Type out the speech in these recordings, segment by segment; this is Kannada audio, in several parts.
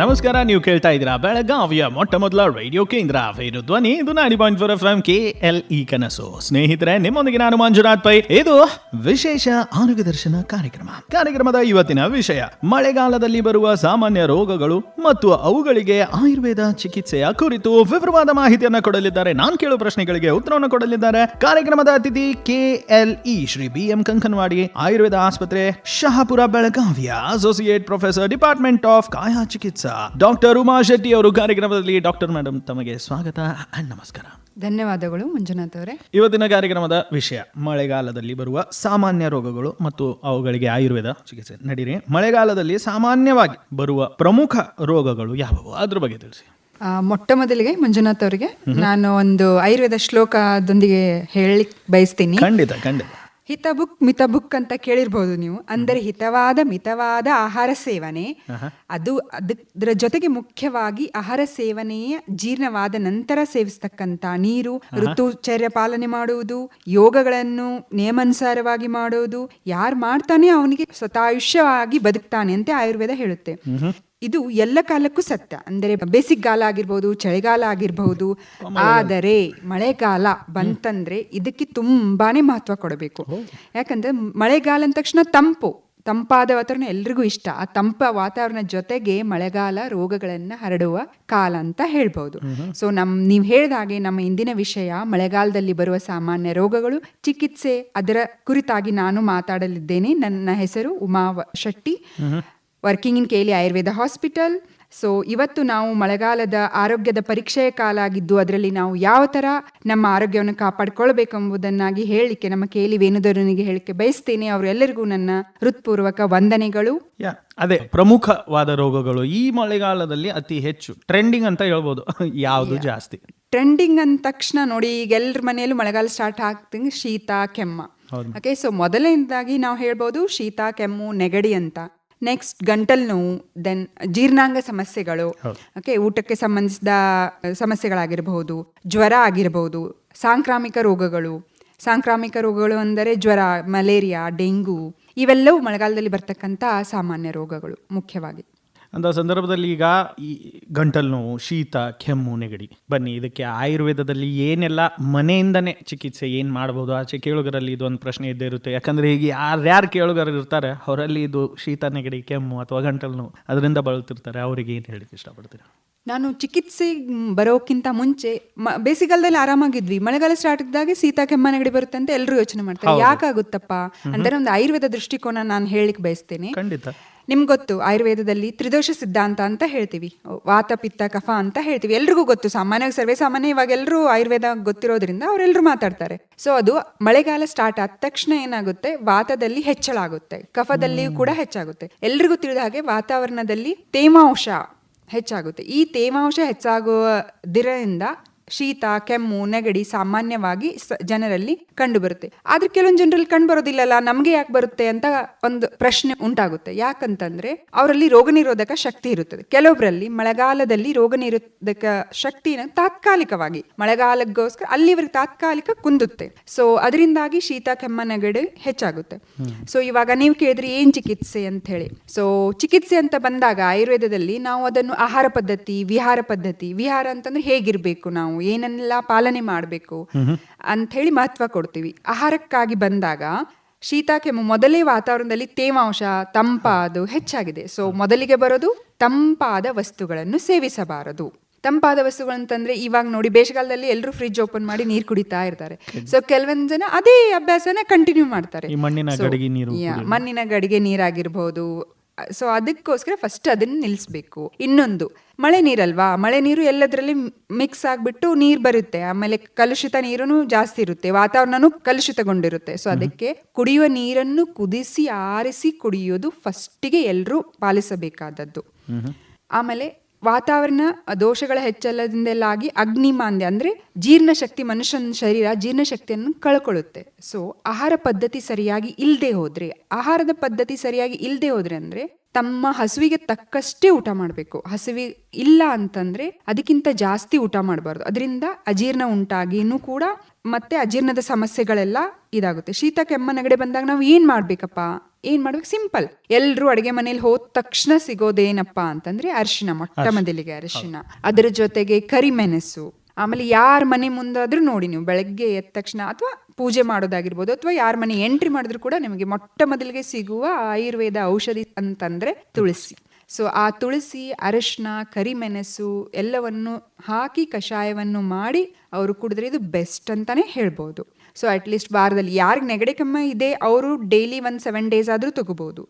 ನಮಸ್ಕಾರ, ನೀವು ಕೇಳ್ತಾ ಇದ್ದೀರಾ ಬೆಳಗಾವಿಯ ಮೊಟ್ಟ ಮೊದಲ ರೇಡಿಯೋ ಕೇಂದ್ರ ಫೈರು ಧ್ವನಿ. ಇದು ninety point four FM K L E E ಕನಸು. ಸ್ನೇಹಿತರೆ, ನಿಮ್ಮೊಂದಿಗೆ ನಾನು ಮಂಜುನಾಥ್ ಪೈ. ಇದು ವಿಶೇಷ ಆರೋಗ್ಯ ದರ್ಶನ ಕಾರ್ಯಕ್ರಮ. ಕಾರ್ಯಕ್ರಮದ ಇವತ್ತಿನ ವಿಷಯ, ಮಳೆಗಾಲದಲ್ಲಿ ಬರುವ ಸಾಮಾನ್ಯ ರೋಗಗಳು ಮತ್ತು ಅವುಗಳಿಗೆ ಆಯುರ್ವೇದ ಚಿಕಿತ್ಸೆಯ ಕುರಿತು ವಿವರವಾದ ಮಾಹಿತಿಯನ್ನು ಕೊಡಲಿದ್ದಾರೆ. ನಾನು ಕೇಳುವ ಪ್ರಶ್ನೆಗಳಿಗೆ ಉತ್ತರವನ್ನು ಕೊಡಲಿದ್ದಾರೆ. ಕಾರ್ಯಕ್ರಮದ ಅತಿಥಿ K L E, Shri B M Kankanawadi, Ayurveda ಆಸ್ಪತ್ರೆ, ಶಹಾಪುರ, ಬೆಳಗಾವಿಯ ಅಸೋಸಿಯೇಟ್ ಪ್ರೊಫೆಸರ್ ಡಿಪಾರ್ಟ್ಮೆಂಟ್ ಆಫ್ ಕಾಯಾ ಚಿಕಿತ್ಸಾ ಡಾಕ್ಟರ್ ಉಮಾ ಶೆಟ್ಟಿ ಅವರು ಕಾರ್ಯಕ್ರಮದಲ್ಲಿ ಡಾಕ್ಟರ್ ಮೇಡಮ್ ತಮಗೆ ಸ್ವಾಗತ. ಅಂಡ್ ನಮಸ್ಕಾರ. ಧನ್ಯವಾದಗಳು ಮಂಜುನಾಥ್ ಅವರೇ. ಇವತ್ತಿನ ಕಾರ್ಯಕ್ರಮದ ವಿಷಯ ಮಳೆಗಾಲದಲ್ಲಿ ಬರುವ ಸಾಮಾನ್ಯ ರೋಗಗಳು ಮತ್ತು ಅವುಗಳಿಗೆ ಆಯುರ್ವೇದ ಚಿಕಿತ್ಸೆ. ನಡೀರಿ. ಮಳೆಗಾಲದಲ್ಲಿ ಸಾಮಾನ್ಯವಾಗಿ ಬರುವ ಪ್ರಮುಖ ರೋಗಗಳು ಯಾವುವು? ಅದ್ರ ಬಗ್ಗೆ ತಿಳಿಸಿ. ಆ, ಮೊಟ್ಟ ಮೊದಲಿಗೆ ಮಂಜುನಾಥ್ ಅವರಿಗೆ ನಾನು ಒಂದು ಆಯುರ್ವೇದ ಶ್ಲೋಕದೊಂದಿಗೆ ಹೇಳಿ ಬಯಸ್ತೀನಿ. ಖಂಡಿತ ಖಂಡಿತ. ಹಿತಬುಕ್ ಮಿತಬುಕ್ ಅಂತ ಕೇಳಿರ್ಬೋದು ನೀವು. ಅಂದರೆ ಹಿತವಾದ ಮಿತವಾದ ಆಹಾರ ಸೇವನೆ. ಅದು ಅದರ ಜೊತೆಗೆ ಮುಖ್ಯವಾಗಿ ಆಹಾರ ಸೇವನೆಯ ಜೀರ್ಣವಾದ ನಂತರ ಸೇವಿಸ್ತಕ್ಕಂತ ನೀರು ಋತುಚರ್ಯ ಪಾಲನೆ ಮಾಡುವುದು ಯೋಗಗಳನ್ನು ನಿಯಮಾನುಸಾರವಾಗಿ ಮಾಡುವುದು. ಯಾರು ಮಾಡ್ತಾನೆ ಅವನಿಗೆ ಸ್ವತಾಯುಷ್ಯವಾಗಿ ಬದುಕ್ತಾನೆ ಅಂತ ಆಯುರ್ವೇದ ಹೇಳುತ್ತೆ. ಇದು ಎಲ್ಲ ಕಾಲಕ್ಕೂ ಸತ್ಯ. ಅಂದರೆ ಬೇಸಿಕ್ ಕಾಲ ಆಗಿರ್ಬೋದು ಚಳಿಗಾಲ ಆಗಿರ್ಬಹುದು ಆದರೆ ಮಳೆಗಾಲ ಬಂತಂದ್ರೆ ಇದಕ್ಕೆ ತುಂಬಾನೇ ಮಹತ್ವ ಕೊಡಬೇಕು. ಯಾಕಂದ್ರೆ ಮಳೆಗಾಲ ಅಂದ ತಕ್ಷಣ ತಂಪು. ತಂಪಾದ ವಾತಾವರಣ ಎಲ್ರಿಗೂ ಇಷ್ಟ. ಆ ತಂಪ ವಾತಾವರಣ ಜೊತೆಗೆ ಮಳೆಗಾಲ ರೋಗಗಳನ್ನ ಹರಡುವ ಕಾಲ ಅಂತ ಹೇಳ್ಬಹುದು ಸೊ ನಮ್ ನೀವು ಹೇಳಿದ ಹಾಗೆ ನಮ್ಮ ಇಂದಿನ ವಿಷಯ ಮಳೆಗಾಲದಲ್ಲಿ ಬರುವ ಸಾಮಾನ್ಯ ರೋಗಗಳು ಚಿಕಿತ್ಸೆ ಅದರ ಕುರಿತಾಗಿ ನಾನು ಮಾತಾಡಲಿದ್ದೇನೆ. ನನ್ನ ಹೆಸರು Uma Shetty. Working in KLE Ayurveda hospital. So ಇವತ್ತು ನಾವು ಮಳೆಗಾಲದ ಆರೋಗ್ಯದ ಪರೀಕ್ಷೆಯ ಕಾಲ ಆಗಿದ್ದು ಅದರಲ್ಲಿ ನಾವು ಯಾವ ಥರ ನಮ್ಮ ಆರೋಗ್ಯವನ್ನು ಕಾಪಾಡಿಕೊಳ್ಬೇಕೆಂಬುದನ್ನಾಗಿ ಹೇಳಲಿಕ್ಕೆ ನಮ್ಮ ಕೇಲಿ ವೇಣುಧರನಿಗೆ ಹೇಳಿಕೆ ಬಯಸ್ತೇನೆ. ಅವರೆಲ್ಲರಿಗೂ ನನ್ನ ಹೃತ್ಪೂರ್ವಕ ವಂದನೆಗಳು. ಅದೇ ಪ್ರಮುಖವಾದ ರೋಗಗಳು ಈ ಮಳೆಗಾಲದಲ್ಲಿ ಅತಿ ಹೆಚ್ಚು. ಟ್ರೆಂಡಿಂಗ್ ಅಂತ ಹೇಳ್ಬೋದು. ಯಾವುದು ಜಾಸ್ತಿ? ಟ್ರೆಂಡಿಂಗ್ ಅಂದ ತಕ್ಷಣ ನೋಡಿ ಈಗ ಎಲ್ಲರ ಮನೆಯಲ್ಲೂ ಮಳೆಗಾಲ ಸ್ಟಾರ್ಟ್ ಆಗ್ತಂಗೆ ಶೀತ ಕೆಮ್ಮ. ಓಕೆ ಸೊ ಮೊದಲನೇದಾಗಿ ನಾವು ಹೇಳ್ಬೋದು ಶೀತ ಕೆಮ್ಮು ನೆಗಡಿ ಅಂತ. ನೆಕ್ಸ್ಟ್ ಗಂಟಲ್ ನೋವು ದೆನ್ ಜೀರ್ಣಾಂಗ ಸಮಸ್ಯೆಗಳು ಓಕೆ ಊಟಕ್ಕೆ ಸಂಬಂಧಿಸಿದ ಸಮಸ್ಯೆಗಳಾಗಿರಬಹುದು ಜ್ವರ ಆಗಿರಬಹುದು ಸಾಂಕ್ರಾಮಿಕ ರೋಗಗಳು ಸಾಂಕ್ರಾಮಿಕ ರೋಗಗಳು ಅಂದರೆ ಜ್ವರ ಮಲೇರಿಯಾ ಡೆಂಗು ಇವೆಲ್ಲವೂ ಮಳೆಗಾಲದಲ್ಲಿ ಬರ್ತಕ್ಕಂಥ ಸಾಮಾನ್ಯ ರೋಗಗಳು ಮುಖ್ಯವಾಗಿ. ಅಂತ ಸಂದರ್ಭದಲ್ಲಿ ಈಗ ಈ ಗಂಟಲು ನೋವು ಶೀತ ಕೆಮ್ಮು ನೆಗಡಿ. ಬನ್ನಿ ಇದಕ್ಕೆ ಆಯುರ್ವೇದದಲ್ಲಿ ಏನೆಲ್ಲ ಮನೆಯಿಂದನೇ ಚಿಕಿತ್ಸೆ ಏನು ಮಾಡ್ಬೋದು? ಆಚೆ ಕೇಳುಗರಲ್ಲಿ ಇದೊಂದು ಪ್ರಶ್ನೆ ಇದ್ದೇ ಇರುತ್ತೆ. ಯಾಕಂದ್ರೆ ಈಗ ಯಾರ್ಯಾರು ಕೇಳುಗರು ಇರ್ತಾರೆ ಅವರಲ್ಲಿ ಇದು ಶೀತ ನೆಗಡಿ ಕೆಮ್ಮು ಅಥವಾ ಗಂಟಲು ನೋವು ಅದರಿಂದ ಬಳಲ್ತಿರ್ತಾರೆ. ಅವರಿಗೆ ಏನು ಹೇಳಕ್ಕೆ ಇಷ್ಟಪಡ್ತೀರಾ? ನಾನು ಚಿಕಿತ್ಸೆ ಬರೋಕ್ಕಿಂತ ಮುಂಚೆ ಮ- ಬೇಸಿಗೆಗಾಲದಲ್ಲಿ ಆರಾಮಾಗಿದ್ವಿ. ಮಳೆಗಾಲ ಸ್ಟಾರ್ಟ್ ಇದ್ದಾಗ ಶೀತ ಕೆಮ್ಮ ನೆಗಡಿ ಬರುತ್ತೆ ಅಂತ ಎಲ್ಲರೂ ಯೋಚನೆ ಮಾಡ್ತಾರೆ. ಯಾಕಾಗುತ್ತಪ್ಪ? ಅಂದರೆ ಒಂದು ಆಯುರ್ವೇದ ದೃಷ್ಟಿಕೋನ ನಾನು ಹೇಳಲಿಕ್ಕೆ ಬಯಸ್ತೇನೆ. ಖಂಡಿತ. ನಿಮ್ಗೆ ಗೊತ್ತು ಆಯುರ್ವೇದದಲ್ಲಿ ತ್ರಿದೋಷ ಸಿದ್ಧಾಂತ ಅಂತ ಹೇಳ್ತೀವಿ. ವಾತ ಪಿತ್ತ ಕಫ ಅಂತ ಹೇಳ್ತೀವಿ. ಎಲ್ರಿಗೂ ಗೊತ್ತು. ಸಾಮಾನ್ಯವಾಗಿ ಸರ್ವೇ ಸಾಮಾನ್ಯ ಇವಾಗ ಎಲ್ಲರೂ ಆಯುರ್ವೇದ ಗೊತ್ತಿರೋದ್ರಿಂದ ಅವರೆಲ್ಲರೂ ಮಾತಾಡ್ತಾರೆ. ಸೊ ಅದು ಮಳೆಗಾಲ ಸ್ಟಾರ್ಟ್ ಆದ ತಕ್ಷಣ ಏನಾಗುತ್ತೆ? ವಾತದಲ್ಲಿ ಹೆಚ್ಚಳ ಆಗುತ್ತೆ. ಕಫದಲ್ಲಿಯೂ ಕೂಡ ಹೆಚ್ಚಾಗುತ್ತೆ. ಎಲ್ರಿಗೂ ತಿಳಿದ ಹಾಗೆ ವಾತಾವರಣದಲ್ಲಿ ತೇವಾಂಶ ಹೆಚ್ಚಾಗುತ್ತೆ. ಈ ತೇವಾಂಶ ಹೆಚ್ಚಾಗುವುದರಿಂದ ಶೀತ ಕೆಮ್ಮು ನೆಗಡಿ ಸಾಮಾನ್ಯವಾಗಿ ಜನರಲ್ಲಿ ಕಂಡುಬರುತ್ತೆ. ಆದ್ರೆ ಕೆಲವೊಂದು ಜನರಲ್ಲಿ ಕಂಡು ಬರೋದಿಲ್ಲಲ್ಲ ನಮಗೆ ಯಾಕೆ ಬರುತ್ತೆ ಅಂತ ಒಂದು ಪ್ರಶ್ನೆ ಉಂಟಾಗುತ್ತೆ. ಯಾಕಂತಂದ್ರೆ ಅವರಲ್ಲಿ ರೋಗ ನಿರೋಧಕ ಶಕ್ತಿ ಇರುತ್ತದೆ. ಕೆಲವೊಬ್ಬರಲ್ಲಿ ಮಳೆಗಾಲದಲ್ಲಿ ರೋಗ ನಿರೋಧಕ ಶಕ್ತಿನ ತಾತ್ಕಾಲಿಕವಾಗಿ ಮಳೆಗಾಲಕ್ಕೋಸ್ಕರ ಅಲ್ಲಿವರೆಗೆ ತಾತ್ಕಾಲಿಕ ಕುಂದುತ್ತೆ. ಸೊ ಅದರಿಂದಾಗಿ ಶೀತ ಕೆಮ್ಮ ನೆಗಡಿ ಹೆಚ್ಚಾಗುತ್ತೆ. ಸೊ ಇವಾಗ ನೀವು ಕೇಳಿದ್ರಿ ಏನ್ ಚಿಕಿತ್ಸೆ ಅಂತ ಹೇಳಿ. ಸೊ ಚಿಕಿತ್ಸೆ ಅಂತ ಬಂದಾಗ ಆಯುರ್ವೇದದಲ್ಲಿ ನಾವು ಅದನ್ನು ಆಹಾರ ಪದ್ಧತಿ ವಿಹಾರ ಪದ್ಧತಿ ವಿಹಾರ ಅಂತಂದ್ರೆ ಹೇಗಿರ್ಬೇಕು ನಾವು? ಏನನ್ನೆಲ್ಲ ಪಾಲನೆ ಮಾಡಬೇಕು ಅಂತ ಹೇಳಿ ಮಹತ್ವ ಕೊಡ್ತೀವಿ. ಆಹಾರಕ್ಕಾಗಿ ಬಂದಾಗ ಶೀತ ಕೆಮ್ಮು ಮೊದಲೇ ವಾತಾವರಣದಲ್ಲಿ ತೇವಾಂಶ ತಂಪಾದು ಹೆಚ್ಚಾಗಿದೆ. ಸೊ ಮೊದಲಿಗೆ ಬರೋದು ತಂಪಾದ ವಸ್ತುಗಳನ್ನು ಸೇವಿಸಬಾರದು. ತಂಪಾದ ವಸ್ತುಗಳು ಅಂತಂದ್ರೆ ಇವಾಗ ನೋಡಿ ಬೇಸಿಗೆಗಾಲದಲ್ಲಿ ಎಲ್ಲರೂ ಫ್ರಿಜ್ ಓಪನ್ ಮಾಡಿ ನೀರು ಕುಡಿತಾ ಇರ್ತಾರೆ. ಸೊ ಕೆಲವೊಂದು ಜನ ಅದೇ ಅಭ್ಯಾಸನ ಕಂಟಿನ್ಯೂ ಮಾಡ್ತಾರೆ. ಮಣ್ಣಿನ ಗಡಿಗೆ ನೀರು ಸೊ ಅದಕ್ಕೋಸ್ಕರ ಫಸ್ಟ್ ಅದನ್ನ ನಿಲ್ಲಿಸ್ಬೇಕು ಇನ್ನೊಂದು ಮಳೆ ನೀರಲ್ವಾ? ಮಳೆ ನೀರು ಎಲ್ಲದರಲ್ಲಿ ಮಿಕ್ಸ್ ಆಗಿಬಿಟ್ಟು ನೀರು ಬರುತ್ತೆ. ಆಮೇಲೆ ಕಲುಷಿತ ನೀರು ಜಾಸ್ತಿ ಇರುತ್ತೆ. ವಾತಾವರಣನೂ ಕಲುಷಿತಗೊಂಡಿರುತ್ತೆ. ಸೊ ಅದಕ್ಕೆ ಕುಡಿಯುವ ನೀರನ್ನು ಕುದಿಸಿ ಆರಿಸಿ ಕುಡಿಯೋದು ಫಸ್ಟಿಗೆ ಎಲ್ಲರೂ ಪಾಲಿಸಬೇಕಾದದ್ದು. ಆಮೇಲೆ ವಾತಾವರಣ ದೋಷಗಳ ಅಗ್ನಿ ಅಗ್ನಿಮಾಂದ್ಯ ಅಂದರೆ ಜೀರ್ಣಶಕ್ತಿ ಮನುಷ್ಯನ ಶರೀರ ಜೀರ್ಣಶಕ್ತಿಯನ್ನು ಕಳ್ಕೊಳ್ಳುತ್ತೆ. ಸೊ ಆಹಾರ ಪದ್ಧತಿ ಸರಿಯಾಗಿ ಇಲ್ಲದೆ ಹೋದರೆ, ಆಹಾರದ ಪದ್ಧತಿ ಸರಿಯಾಗಿ ಇಲ್ಲದೆ ಹೋದರೆ ಅಂದರೆ ತಮ್ಮ ಹಸುವಿಗೆ ತಕ್ಕಷ್ಟೇ ಊಟ ಮಾಡಬೇಕು. ಹಸುವಿ ಇಲ್ಲ ಅಂತಂದರೆ ಅದಕ್ಕಿಂತ ಜಾಸ್ತಿ ಊಟ ಮಾಡಬಾರ್ದು. ಅದರಿಂದ ಅಜೀರ್ಣ ಉಂಟಾಗಿನೂ ಕೂಡ ಮತ್ತೆ ಅಜೀರ್ಣದ ಸಮಸ್ಯೆಗಳೆಲ್ಲ ಇದಾಗುತ್ತೆ. ಶೀತ ಕೆಮ್ಮ ನೆಗಡೆ ಬಂದಾಗ ನಾವು ಏನು ಮಾಡ್ಬೇಕಪ್ಪ? ಏನ್ ಮಾಡ್ಬೇಕು? ಸಿಂಪಲ್ ಎಲ್ಲರೂ ಅಡಿಗೆ ಮನೇಲಿ ಹೋದ ತಕ್ಷಣ ಸಿಗೋದೇನಪ್ಪ ಅಂತಂದ್ರೆ ಅರಿಶಿನ ಮೊಟ್ಟ ಮೊದಲಿಗೆ ಅರಿಶಿನ. ಅದರ ಜೊತೆಗೆ ಕರಿಮೆಣಸು ಆಮೇಲೆ ಯಾರ ಮನೆ ಮುಂದಾದ್ರೂ ನೋಡಿ ನೀವು. ಬೆಳಗ್ಗೆ ಎದ್ದ ತಕ್ಷಣ ಅಥವಾ ಪೂಜೆ ಮಾಡೋದಾಗಿರ್ಬೋದು ಅಥವಾ ಯಾರ ಮನೆ ಎಂಟ್ರಿ ಮಾಡಿದ್ರು ಕೂಡ ನಿಮಗೆ ಮೊಟ್ಟ ಮೊದಲಿಗೆ ಸಿಗುವ ಆಯುರ್ವೇದ ಔಷಧಿ ಅಂತಂದ್ರೆ ತುಳಸಿ. ಸೊ ಆ ತುಳಸಿ ಅರಶಿನ ಕರಿಮೆಣಸು ಎಲ್ಲವನ್ನು ಹಾಕಿ ಕಷಾಯವನ್ನು ಮಾಡಿ ಅವರು ಕುಡಿದ್ರೆ ಇದು ಬೆಸ್ಟ್ ಅಂತಾನೆ ಹೇಳ್ಬೋದು. ಸೊ ಅಟ್ಲೀಸ್ಟ್ ವಾರದಲ್ಲಿ ಯಾರಿಗೆ ನೆಗಡಿ ಕೆಮ್ಮ ಇದೆ ಅವರು ಡೈಲಿ ಒಂದು ಸೆವೆನ್ ಡೇಸ್ ಆದರೂ ತಗೋಬಹುದು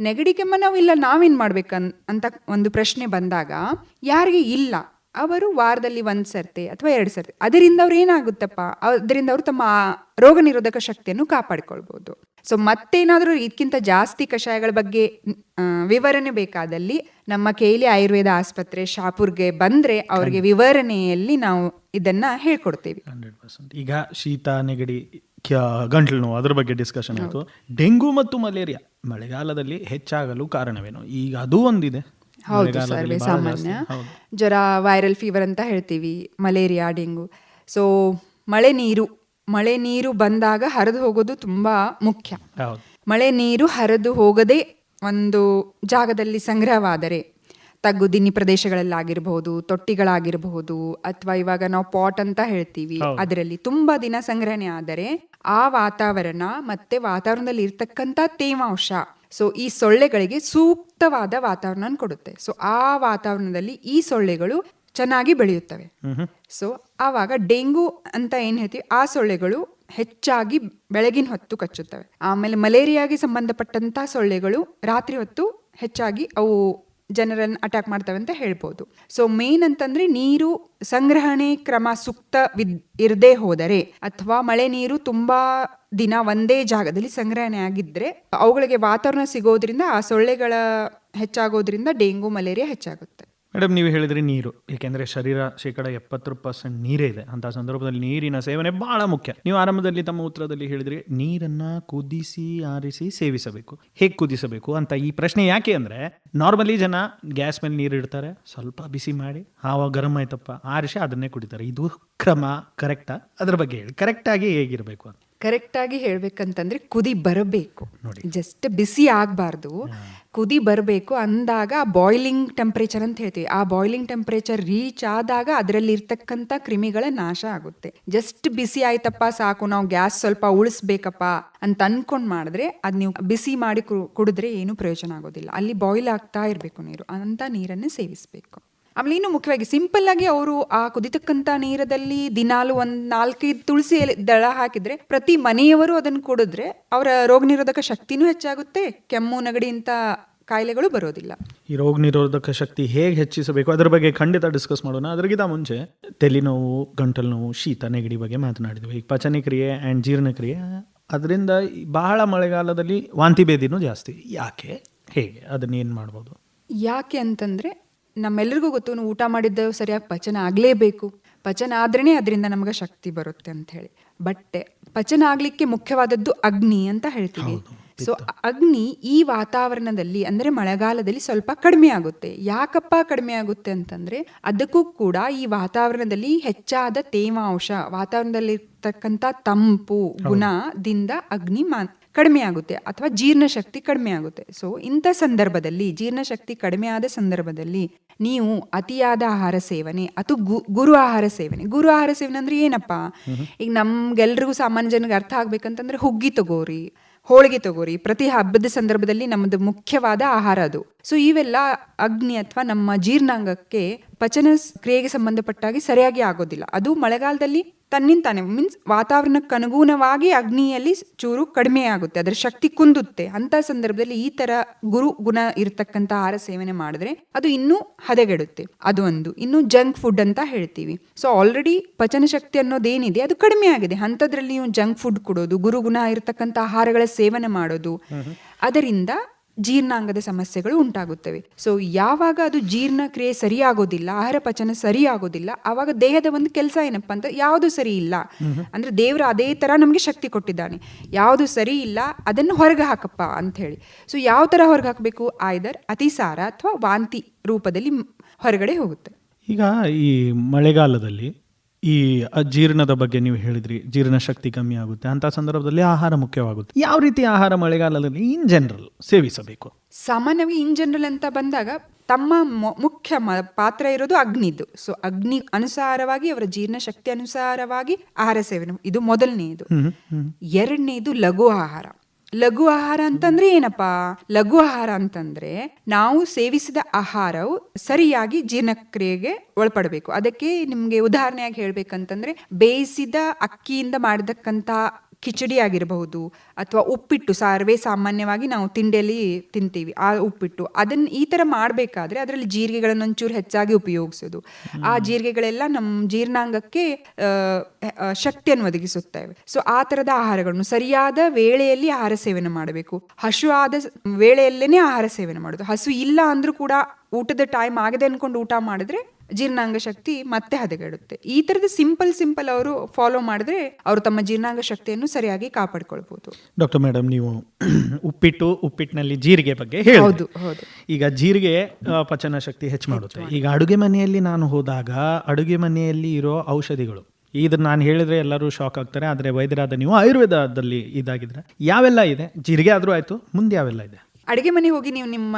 ನೆಗಡಿ ಕೆಮ್ಮ ನಾವು ಇಲ್ಲ ನಾವೇನ್ ಮಾಡ್ಬೇಕು ಅಂತ ಒಂದು ಪ್ರಶ್ನೆ ಬಂದಾಗ ಯಾರಿಗೆ ಇಲ್ಲ ಅವರು ವಾರದಲ್ಲಿ ಒಂದು ಸರ್ತಿ ಅಥವಾ ಎರಡು ಸರ್ತಿ. ಅದರಿಂದ ಅವ್ರು ಏನಾಗುತ್ತಪ್ಪ? ಅದರಿಂದ ಅವರು ತಮ್ಮ ರೋಗ ನಿರೋಧಕ ಶಕ್ತಿಯನ್ನು ಕಾಪಾಡಿಕೊಳ್ಬಹುದು ಸೊ ಮತ್ತೇನಾದರೂ ಇದಕ್ಕಿಂತ ಜಾಸ್ತಿ ಕಷಾಯಗಳ ಬಗ್ಗೆ ವಿವರಣೆ ಬೇಕಾದಲ್ಲಿ ನಮ್ಮ ಕೇಲಿ ಆಯುರ್ವೇದ ಆಸ್ಪತ್ರೆ ಶಾಪುರ್ಗೆ ಬಂದ್ರೆ ಅವ್ರಿಗೆ ವಿವರಣೆಯಲ್ಲಿ ನಾವು ಇದನ್ನ ಹೇಳ್ಕೊಡ್ತೀವಿ. Hundred percent. ಈಗ ಶೀತ ನೆಗಡಿ ಗಂಟಲು ನೋವು ಅದ್ರ ಬಗ್ಗೆ ಡಿಸ್ಕಷನ್ ಆಯಿತು. ಡೆಂಗು ಮತ್ತು ಮಲೇರಿಯಾ ಮಳೆಗಾಲದಲ್ಲಿ ಹೆಚ್ಚಾಗಲು ಕಾರಣವೇನು? ಈಗ ಅದು ಒಂದಿದೆ. ಹೌದು ಸರ್ವೇ ಸಾಮಾನ್ಯ. ಜ್ವರ ವೈರಲ್ ಫೀವರ್ ಅಂತ ಹೇಳ್ತೀವಿ ಮಲೇರಿಯಾ ಡೆಂಗು. ಸೊ ಮಳೆ ನೀರು. ಮಳೆ ನೀರು ಬಂದಾಗ ಹರಿದು ಹೋಗೋದು ತುಂಬಾ ಮುಖ್ಯ. ಮಳೆ ನೀರು ಹರಿದು ಹೋಗದೆ ಒಂದು ಜಾಗದಲ್ಲಿ ಸಂಗ್ರಹವಾದರೆ ತಗ್ಗು ದಿನ್ನಿ ಪ್ರದೇಶಗಳಲ್ಲಾಗಿರಬಹುದು ತೊಟ್ಟಿಗಳಾಗಿರಬಹುದು ಅಥವಾ ಇವಾಗ ನಾವು ಪಾಟ್ ಅಂತ ಹೇಳ್ತೀವಿ ಅದರಲ್ಲಿ ತುಂಬಾ ದಿನ ಸಂಗ್ರಹಣೆ ಆದರೆ ಆ ವಾತಾವರಣ ಮತ್ತೆ ವಾತಾವರಣದಲ್ಲಿ ಇರ್ತಕ್ಕಂಥ ತೇವಾಂಶ ಸೊ ಈ ಸೊಳ್ಳೆಗಳಿಗೆ ಸೂಕ್ತವಾದ ವಾತಾವರಣ ಕೊಡುತ್ತೆ. ಸೊ ಆ ವಾತಾವರಣದಲ್ಲಿ ಈ ಸೊಳ್ಳೆಗಳು ಚೆನ್ನಾಗಿ ಬೆಳೆಯುತ್ತವೆ. ಸೊ ಆವಾಗ ಡೆಂಗು ಅಂತ ಏನು ಹೇಳ್ತೀವಿ ಆ ಸೊಳ್ಳೆಗಳು ಹೆಚ್ಚಾಗಿ ಬೆಳಗಿನ ಹೊತ್ತು ಕಚ್ಚುತ್ತವೆ. ಆಮೇಲೆ ಮಲೇರಿಯಾಗೆ ಸಂಬಂಧಪಟ್ಟಂತ ಸೊಳ್ಳೆಗಳು ರಾತ್ರಿ ಹೊತ್ತು ಹೆಚ್ಚಾಗಿ ಅವು ಜನರನ್ನು ಅಟ್ಯಾಕ್ ಮಾಡ್ತವೆ ಅಂತ ಹೇಳ್ಬೋದು. ಸೊ ಮೇನ್ ಅಂತಂದ್ರೆ ನೀರು ಸಂಗ್ರಹಣೆ ಕ್ರಮ ಸೂಕ್ತ ವಿದ್, ಇರದೇ ಹೋದರೆ ಅಥವಾ ಮಳೆ ನೀರು ತುಂಬಾ ದಿನ ಒಂದೇ ಜಾಗದಲ್ಲಿ ಸಂಗ್ರಹಣೆ ಆಗಿದ್ರೆ ಅವುಗಳಿಗೆ ವಾತಾವರಣ ಸಿಗೋದ್ರಿಂದ ಆ ಸೊಳ್ಳೆಗಳ ಹೆಚ್ಚಾಗೋದ್ರಿಂದ ಡೆಂಗು, ಮಲೇರಿಯಾ ಹೆಚ್ಚಾಗುತ್ತೆ. ಮೇಡಮ್, ನೀವು ಹೇಳಿದ್ರಿ ನೀರು. ಏಕೆಂದರೆ ಶರೀರ ಶೇಕಡ ಎಪ್ಪತ್ತು ಪರ್ಸೆಂಟ್ ನೀರೇ ಇದೆ. ಅಂತ ಸಂದರ್ಭದಲ್ಲಿ ನೀರಿನ ಸೇವನೆ ಬಹಳ ಮುಖ್ಯ. ನೀವು ಆರಂಭದಲ್ಲಿ ತಮ್ಮ ಉತ್ತರದಲ್ಲಿ ಹೇಳಿದ್ರಿ, ನೀರನ್ನ ಕುದಿಸಿ, ಆರಿಸಿ ಸೇವಿಸಬೇಕು. ಹೇಗೆ ಕುದಿಸಬೇಕು ಅಂತ ಈ ಪ್ರಶ್ನೆ ಯಾಕೆ ಅಂದ್ರೆ, ನಾರ್ಮಲಿ ಜನ ಗ್ಯಾಸ್ ಮೇಲೆ ನೀರು ಇಡ್ತಾರೆ. ಸ್ವಲ್ಪ ಬಿಸಿ ಮಾಡಿ ಆವಾಗ ಗರಂ ಆಯ್ತಪ್ಪ, ಆರಿಸಿ ಅದನ್ನೇ ಕುಡಿತಾರೆ. ಇದು ಕ್ರಮ, ಕರೆಕ್ಟಾ? ಅದ್ರ ಬಗ್ಗೆ ಹೇಳಿ. ಕರೆಕ್ಟಾಗಿ ಹೇಗಿರಬೇಕು ಅಂತ. ಕರೆಕ್ಟ್ ಹೇಳಬೇಕಂತಂದರೆ ಕುದಿ ಬರಬೇಕು. ಜಸ್ಟ್ ಬಿಸಿ ಆಗಬಾರ್ದು. ಕುದಿ ಬರಬೇಕು ಅಂದಾಗ ಬಾಯ್ಲಿಂಗ್ ಟೆಂಪರೇಚರ್ ಅಂತ ಹೇಳ್ತೀವಿ. ಆ ಬಾಯ್ಲಿಂಗ್ ಟೆಂಪರೇಚರ್ ರೀಚ್ ಆದಾಗ ಅದರಲ್ಲಿ ಇರ್ತಕ್ಕಂಥ ಕ್ರಿಮಿಗಳ ನಾಶ ಆಗುತ್ತೆ. ಜಸ್ಟ್ ಬಿಸಿ ಆಯ್ತಪ್ಪ ಸಾಕು ನಾವು ಗ್ಯಾಸ್ ಸ್ವಲ್ಪ ಉಳಿಸ್ಬೇಕಪ್ಪ ಅಂತ ಅನ್ಕೊಂಡು ಮಾಡಿದ್ರೆ ಅದು ನೀವು ಬಿಸಿ ಮಾಡಿ ಕುಡಿದ್ರೆ ಏನು ಪ್ರಯೋಜನ ಆಗೋದಿಲ್ಲ. ಅಲ್ಲಿ ಬಾಯ್ಲ್ ಆಗ್ತಾ ಇರಬೇಕು ನೀರು. ಅಂತ ನೀರನ್ನೇ ಸೇವಿಸಬೇಕು. ಆಮೇಲೆ ಇನ್ನು ಮುಖ್ಯವಾಗಿ ಸಿಂಪಲ್ ಆಗಿ ಅವರು ಆ ಕುದಿತಕ್ಕಂಥ ನೀರದಲ್ಲಿ ದಿನಾಲು ಒಂದು ನಾಲ್ಕೈದು ತುಳಸಿ ಎಲೆ ದಳ ಹಾಕಿದ್ರೆ ಪ್ರತಿ ಮನೆಯವರು ಅದನ್ನು ಕುಡಿದ್ರೆ ಅವರ ರೋಗ ನಿರೋಧಕ ಶಕ್ತಿನೂ ಹೆಚ್ಚಾಗುತ್ತೆ ಕೆಮ್ಮು ನೆಗಡಿ ಇಂಥ ಕಾಯಿಲೆಗಳು ಬರೋದಿಲ್ಲ. ಈ ರೋಗ ನಿರೋಧಕ ಶಕ್ತಿ ಹೇಗೆ ಹೆಚ್ಚಿಸಬೇಕು? ಅದರ ಬಗ್ಗೆ ಖಂಡಿತ ಡಿಸ್ಕಸ್ ಮಾಡೋಣ. ಅದರಿಗಿಂತ ಮುಂಚೆ ತಲೆನೋವು ಗಂಟಲು ನೋವು ಶೀತ ನೆಗಡಿ ಬಗ್ಗೆ ಮಾತನಾಡಿದ್ವಿ. ಈ ಪಚನ ಕ್ರಿಯೆ ಆ್ಯಂಡ್ ಜೀರ್ಣಕ್ರಿಯೆ ಅದರಿಂದ ಬಹಳ ಮಳೆಗಾಲದಲ್ಲಿ ವಾಂತಿ ಭೇದಿನೂ ಜಾಸ್ತಿ. ಯಾಕೆ? ಹೇಗೆ? ಅದನ್ನ ಏನು ಮಾಡ್ಬೋದು? ಯಾಕೆ ಅಂತಂದ್ರೆ ನಮ್ಮೆಲ್ಲರಿಗೂ ಗೊತ್ತು ಊಟ ಮಾಡಿದ್ದು ಸರಿಯಾಗಿ ಪಚನ ಆಗಲೇಬೇಕು. ಪಚನ ಆದ್ರೇ ಅದರಿಂದ ನಮಗೆ ಶಕ್ತಿ ಬರುತ್ತೆ ಅಂತ ಹೇಳಿ. ಬಟ್ಟೆ ಪಚನ ಆಗ್ಲಿಕ್ಕೆ ಮುಖ್ಯವಾದದ್ದು ಅಗ್ನಿ ಅಂತ ಹೇಳ್ತೀವಿ. ಸೊ ಅಗ್ನಿ ಈ ವಾತಾವರಣದಲ್ಲಿ ಅಂದ್ರೆ ಮಳೆಗಾಲದಲ್ಲಿ ಸ್ವಲ್ಪ ಕಡಿಮೆ ಆಗುತ್ತೆ. ಯಾಕಪ್ಪ ಕಡಿಮೆ ಆಗುತ್ತೆ ಅಂತಂದ್ರೆ ಅದಕ್ಕೂ ಕೂಡ ಈ ವಾತಾವರಣದಲ್ಲಿ ಹೆಚ್ಚಾದ ತೇವಾಂಶ ವಾತಾವರಣದಲ್ಲಿ ಇರ್ತಕ್ಕಂಥ ತಂಪು ಗುಣದಿಂದ ಅಗ್ನಿ ಮಾ ಕಡಿಮೆ ಆಗುತ್ತೆ ಅಥವಾ ಜೀರ್ಣಶಕ್ತಿ ಕಡಿಮೆ ಆಗುತ್ತೆ. ಸೊ ಇಂಥ ಸಂದರ್ಭದಲ್ಲಿ ಜೀರ್ಣಶಕ್ತಿ ಕಡಿಮೆ ಆದ ಸಂದರ್ಭದಲ್ಲಿ ನೀವು ಅತಿಯಾದ ಆಹಾರ ಸೇವನೆ ಅಥವಾ ಗು- ಗುರು ಆಹಾರ ಸೇವನೆ. ಗುರು ಆಹಾರ ಸೇವನೆ ಅಂದ್ರೆ ಏನಪ್ಪಾ? ಈಗ ನಮ್ಗೆಲ್ರಿಗೂ ಸಾಮಾನ್ಯ ಜನರಿಗೆ ಅರ್ಥ ಆಗ್ಬೇಕಂತಂದ್ರೆ ಹುಗ್ಗಿ ತಗೋರಿ ಹೋಳಿಗೆ ತಗೋರಿ. ಪ್ರತಿ ಹಬ್ಬದ ಸಂದರ್ಭದಲ್ಲಿ ನಮ್ಮದು ಮುಖ್ಯವಾದ ಆಹಾರ ಅದು. ಸೊ ಇವೆಲ್ಲ ಅಗ್ನಿ ಅಥವಾ ನಮ್ಮ ಜೀರ್ಣಾಂಗಕ್ಕೆ ಪಚನ ಕ್ರಿಯೆಗೆ ಸಂಬಂಧಪಟ್ಟಾಗಿ ಸರಿಯಾಗಿ ಆಗೋದಿಲ್ಲ. ಅದು ಮಳೆಗಾಲದಲ್ಲಿ ತನ್ನಿಂತಾನೆ ಮೀನ್ಸ್ ವಾತಾವರಣಕ್ಕೆ ಅನುಗುಣವಾಗಿ ಅಗ್ನಿಯಲ್ಲಿ ಚೂರು ಕಡಿಮೆ ಆಗುತ್ತೆ ಅದರ ಶಕ್ತಿ ಕುಂದುತ್ತೆ. ಅಂತ ಸಂದರ್ಭದಲ್ಲಿ ಈ ತರ ಗುರು ಗುಣ ಇರತಕ್ಕಂತ ಆಹಾರ ಸೇವನೆ ಮಾಡಿದ್ರೆ ಅದು ಇನ್ನೂ ಹದಗೆಡುತ್ತೆ. ಅದು ಒಂದು. ಇನ್ನು ಜಂಕ್ ಫುಡ್ ಅಂತ ಹೇಳ್ತೀವಿ. ಸೊ ಆಲ್ರೆಡಿ ಪಚನ ಶಕ್ತಿ ಅನ್ನೋದೇನಿದೆ ಅದು ಕಡಿಮೆ ಆಗಿದೆ. ಅಂಥದ್ರಲ್ಲಿ ನೀವು ಜಂಕ್ ಫುಡ್ ಕೊಡೋದು ಗುರುಗುಣ ಇರತಕ್ಕಂತ ಆಹಾರಗಳ ಸೇವನೆ ಮಾಡೋದು. ಅದರಿಂದ ಜೀರ್ಣಾಂಗದ ಸಮಸ್ಯೆಗಳು ಉಂಟಾಗುತ್ತವೆ. ಸೊ ಯಾವಾಗ ಅದು ಜೀರ್ಣಕ್ರಿಯೆ ಸರಿಯಾಗೋದಿಲ್ಲ ಆಹಾರ ಪಚನ ಸರಿಯಾಗೋದಿಲ್ಲ ಆವಾಗ ದೇಹದ ಒಂದು ಕೆಲಸ ಏನಪ್ಪ ಅಂತ ಯಾವುದು ಸರಿ ಇಲ್ಲ. ಅಂದ್ರೆ ದೇವರು ಅದೇ ತರ ನಮಗೆ ಶಕ್ತಿ ಕೊಟ್ಟಿದ್ದಾನೆ. ಯಾವುದು ಸರಿ ಇಲ್ಲ ಅದನ್ನು ಹೊರಗೆ ಹಾಕಪ್ಪ ಅಂತ ಹೇಳಿ. ಸೊ ಯಾವ ತರ ಹೊರಗೆ ಹಾಕಬೇಕು? ಆಯ್ದರ್ ಅತಿಸಾರ ಅಥವಾ ವಾಂತಿ ರೂಪದಲ್ಲಿ ಹೊರಗಡೆ ಹೋಗುತ್ತೆ. ಈಗ ಈ ಮಳೆಗಾಲದಲ್ಲಿ ಈ ಜೀರ್ಣದ ಬಗ್ಗೆ ನೀವು ಹೇಳಿದ್ರಿ ಜೀರ್ಣ ಶಕ್ತಿ ಕಮ್ಮಿ ಆಗುತ್ತೆ ಅಂತ ಸಂದರ್ಭದಲ್ಲಿ ಆಹಾರ ಮುಖ್ಯವಾಗುತ್ತೆ. ಯಾವ ರೀತಿ ಆಹಾರ ಮಳೆಗಾಲದಲ್ಲಿ ಇನ್ ಜನರಲ್ ಸೇವಿಸಬೇಕು? ಸಾಮಾನ್ಯವಾಗಿ ಇನ್ ಜನರಲ್ ಅಂತ ಬಂದಾಗ ತಮ್ಮ ಮುಖ್ಯ ಪಾತ್ರ ಇರೋದು ಅಗ್ನಿದು. ಸೊ ಅಗ್ನಿ ಅನುಸಾರವಾಗಿ ಅವರ ಜೀರ್ಣ ಶಕ್ತಿ ಅನುಸಾರವಾಗಿ ಆಹಾರ ಸೇವನೆ ಇದು ಮೊದಲನೆಯದು. ಎರಡನೇದು ಲಘು ಆಹಾರ. ಲಘು ಆಹಾರ ಅಂತಂದ್ರೆ ಏನಪ್ಪಾ? ಲಘು ಆಹಾರ ಅಂತಂದ್ರೆ ನಾವು ಸೇವಿಸಿದ ಆಹಾರವು ಸರಿಯಾಗಿ ಜೀರ್ಣಕ್ರಿಯೆಗೆ ಒಳಪಡಬೇಕು. ಅದಕ್ಕೆ ನಿಮ್ಗೆ ಉದಾಹರಣೆಯಾಗಿ ಹೇಳ್ಬೇಕಂತಂದ್ರೆ ಬೇಯಿಸಿದ ಅಕ್ಕಿಯಿಂದ ಮಾಡಿದಕ್ಕಂತ ಕಿಚಡಿ ಆಗಿರಬಹುದು ಅಥವಾ ಉಪ್ಪಿಟ್ಟು ಸರ್ವೇ ಸಾಮಾನ್ಯವಾಗಿ ನಾವು ತಿಂಡಿಯಲ್ಲಿ ತಿಂತೀವಿ. ಆ ಉಪ್ಪಿಟ್ಟು ಅದನ್ನ ಈ ತರ ಮಾಡಬೇಕಾದ್ರೆ ಅದರಲ್ಲಿ ಜೀರಿಗೆಗಳನ್ನು ಒಂಚೂರು ಹೆಚ್ಚಾಗಿ ಉಪಯೋಗಿಸೋದು. ಆ ಜೀರಿಗೆಗಳೆಲ್ಲ ನಮ್ಮ ಜೀರ್ಣಾಂಗಕ್ಕೆ ಶಕ್ತಿಯನ್ನು ಒದಗಿಸುತ್ತವೆ. ಸೊ ಆ ಥರದ ಆಹಾರಗಳನ್ನು ಸರಿಯಾದ ವೇಳೆಯಲ್ಲಿ ಆಹಾರ ಸೇವನೆ ಮಾಡಬೇಕು. ಹಸು ಆದ ವೇಳೆಯಲ್ಲೇ ವೇಳೆಯಲ್ಲೇನೆ ಆಹಾರ ಸೇವನೆ ಮಾಡೋದು. ಹಸು ಇಲ್ಲ ಅಂದ್ರೂ ಕೂಡ ಊಟದ ಟೈಮ್ ಆಗದೆ ಅಂದ್ಕೊಂಡು ಊಟ ಮಾಡಿದ್ರೆ ಜೀರ್ಣಾಂಗ ಶಕ್ತಿ ಮತ್ತೆ ಹದಗೆಡುತ್ತೆ. ಈ ತರದ ಸಿಂಪಲ್ ಸಿಂಪಲ್ ಅವರು ಫಾಲೋ ಮಾಡಿದ್ರೆ ಅವರು ತಮ್ಮ ಜೀರ್ಣಾಂಗ ಶಕ್ತಿಯನ್ನು ಸರಿಯಾಗಿ ಕಾಪಾಡಿಕೊಳ್ಬಹುದು ಡಾಕ್ಟರ್ ಮೇಡಮ್ ನೀವು ಉಪ್ಪಿಟ್ಟು ಉಪ್ಪಿಟ್ಟಿನಲ್ಲಿ ಜೀರಿಗೆ ಬಗ್ಗೆ ಹೌದು ಹೌದು. ಈಗ ಜೀರಿಗೆ ಪಚನ ಶಕ್ತಿ ಹೆಚ್ಚು ಮಾಡುತ್ತೆ. ಈಗ ಅಡುಗೆ ಮನೆಯಲ್ಲಿ ನಾನು ಹೋದಾಗ ಅಡುಗೆ ಮನೆಯಲ್ಲಿ ಇರೋ ಔಷಧಿಗಳು ಇದನ್ನ ನಾನು ಹೇಳಿದ್ರೆ ಎಲ್ಲರೂ ಶಾಕ್ ಆಗ್ತಾರೆ ಆದರೆ ವೈದ್ಯರಾದ ನೀವು ಆಯುರ್ವೇದದಲ್ಲಿ ಇದಾಗಿದ್ರೆ ಯಾವೆಲ್ಲ ಇದೆ? ಜೀರಿಗೆ ಆದ್ರೂ ಆಯ್ತು ಮುಂದೆ ಯಾವೆಲ್ಲ ಇದೆ? ಅಡಿಗೆ ಮನೆ ಹೋಗಿ ನೀವು ನಿಮ್ಮ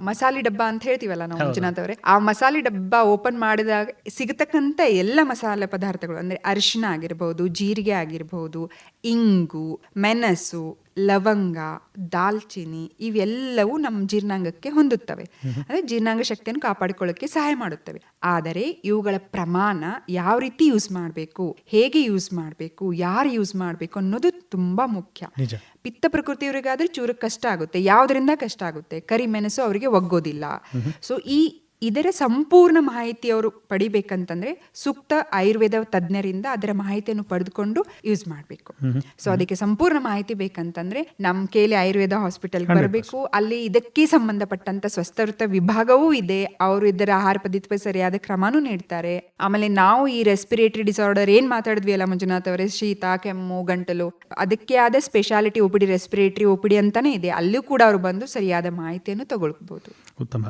ಮಸಾಲೆ ಡಬ್ಬ ಅಂತ ಹೇಳ್ತೀವಲ್ಲ ನಾವು ಮಂಜುನಾಥ್ ಅವರೇ ಆ ಮಸಾಲೆ ಡಬ್ಬ ಓಪನ್ ಮಾಡಿದಾಗ ಸಿಗತಕ್ಕಂತ ಎಲ್ಲ ಮಸಾಲೆ ಪದಾರ್ಥಗಳು ಅಂದ್ರೆ ಅರಿಶಿನ ಆಗಿರಬಹುದು ಜೀರಿಗೆ ಆಗಿರಬಹುದು ಇಂಗು ಮೆಣಸು ಲವಂಗ ದಾಲ್ಚಿನಿ ಇವೆಲ್ಲವೂ ನಮ್ಮ ಜೀರ್ಣಾಂಗಕ್ಕೆ ಹೊಂದುತ್ತವೆ. ಅಂದರೆ ಜೀರ್ಣಾಂಗ ಶಕ್ತಿಯನ್ನು ಕಾಪಾಡಿಕೊಳ್ಳಕ್ಕೆ ಸಹಾಯ ಮಾಡುತ್ತವೆ. ಆದರೆ ಇವುಗಳ ಪ್ರಮಾಣ ಯಾವ ರೀತಿ ಯೂಸ್ ಮಾಡಬೇಕು ಹೇಗೆ ಯೂಸ್ ಮಾಡಬೇಕು ಯಾರು ಯೂಸ್ ಮಾಡಬೇಕು ಅನ್ನೋದು ತುಂಬಾ ಮುಖ್ಯ. ಪಿತ್ತ ಪ್ರಕೃತಿಯವರಿಗಾದ್ರೆ ಚೂರು ಕಷ್ಟ ಆಗುತ್ತೆ ಯಾವುದರಿಂದ ಕಷ್ಟ ಆಗುತ್ತೆ? ಕರಿಮೆಣಸು ಅವರಿಗೆ ಒಗ್ಗೋದಿಲ್ಲ. ಸೊ ಈ ಇದರ ಸಂಪೂರ್ಣ ಮಾಹಿತಿ ಅವರು ಪಡಿಬೇಕಂತಂದ್ರೆ ಸೂಕ್ತ ಆಯುರ್ವೇದ ತಜ್ಞರಿಂದ ಅದರ ಮಾಹಿತಿಯನ್ನು ಪಡೆದುಕೊಂಡು ಯೂಸ್ ಮಾಡಬೇಕು. ಸೊ ಅದಕ್ಕೆ ಸಂಪೂರ್ಣ ಮಾಹಿತಿ ಬೇಕಂತಂದ್ರೆ ನಮ್ಮ ಕೇಳಿ ಆಯುರ್ವೇದ ಹಾಸ್ಪಿಟಲ್ ಬರಬೇಕು. ಅಲ್ಲಿ ಇದಕ್ಕೆ ಸಂಬಂಧಪಟ್ಟಂತ ಸ್ವಸ್ಥವೃತ್ತ ವಿಭಾಗವೂ ಇದೆ. ಅವರು ಇದರ ಆಹಾರ ಪದ್ಧತಿ ಸರಿಯಾದ ಕ್ರಮನೂ ನೀಡ್ತಾರೆ. ಆಮೇಲೆ ನಾವು ಈ ರೆಸ್ಪಿರೇಟರಿ ಡಿಸಾರ್ಡರ್ ಏನ್ ಮಾತಾಡಿದ್ವಿ ಅಲ್ಲ ಮಂಜುನಾಥ್ ಅವರೇ? ಶೀತ ಕೆಮ್ಮು ಗಂಟಲು. ಅದಕ್ಕೆ ಆದ ಸ್ಪೆಷಾಲಿಟಿ ಒಪಿಡಿ ರೆಸ್ಪಿರೇಟರಿ ಒಪಿಡಿ ಅಂತಾನೆ ಇದೆ. ಅಲ್ಲೂ ಕೂಡ ಅವರು ಬಂದು ಸರಿಯಾದ ಮಾಹಿತಿಯನ್ನು ತಗೊಳ್ಬಹುದು ಉತ್ತಮ.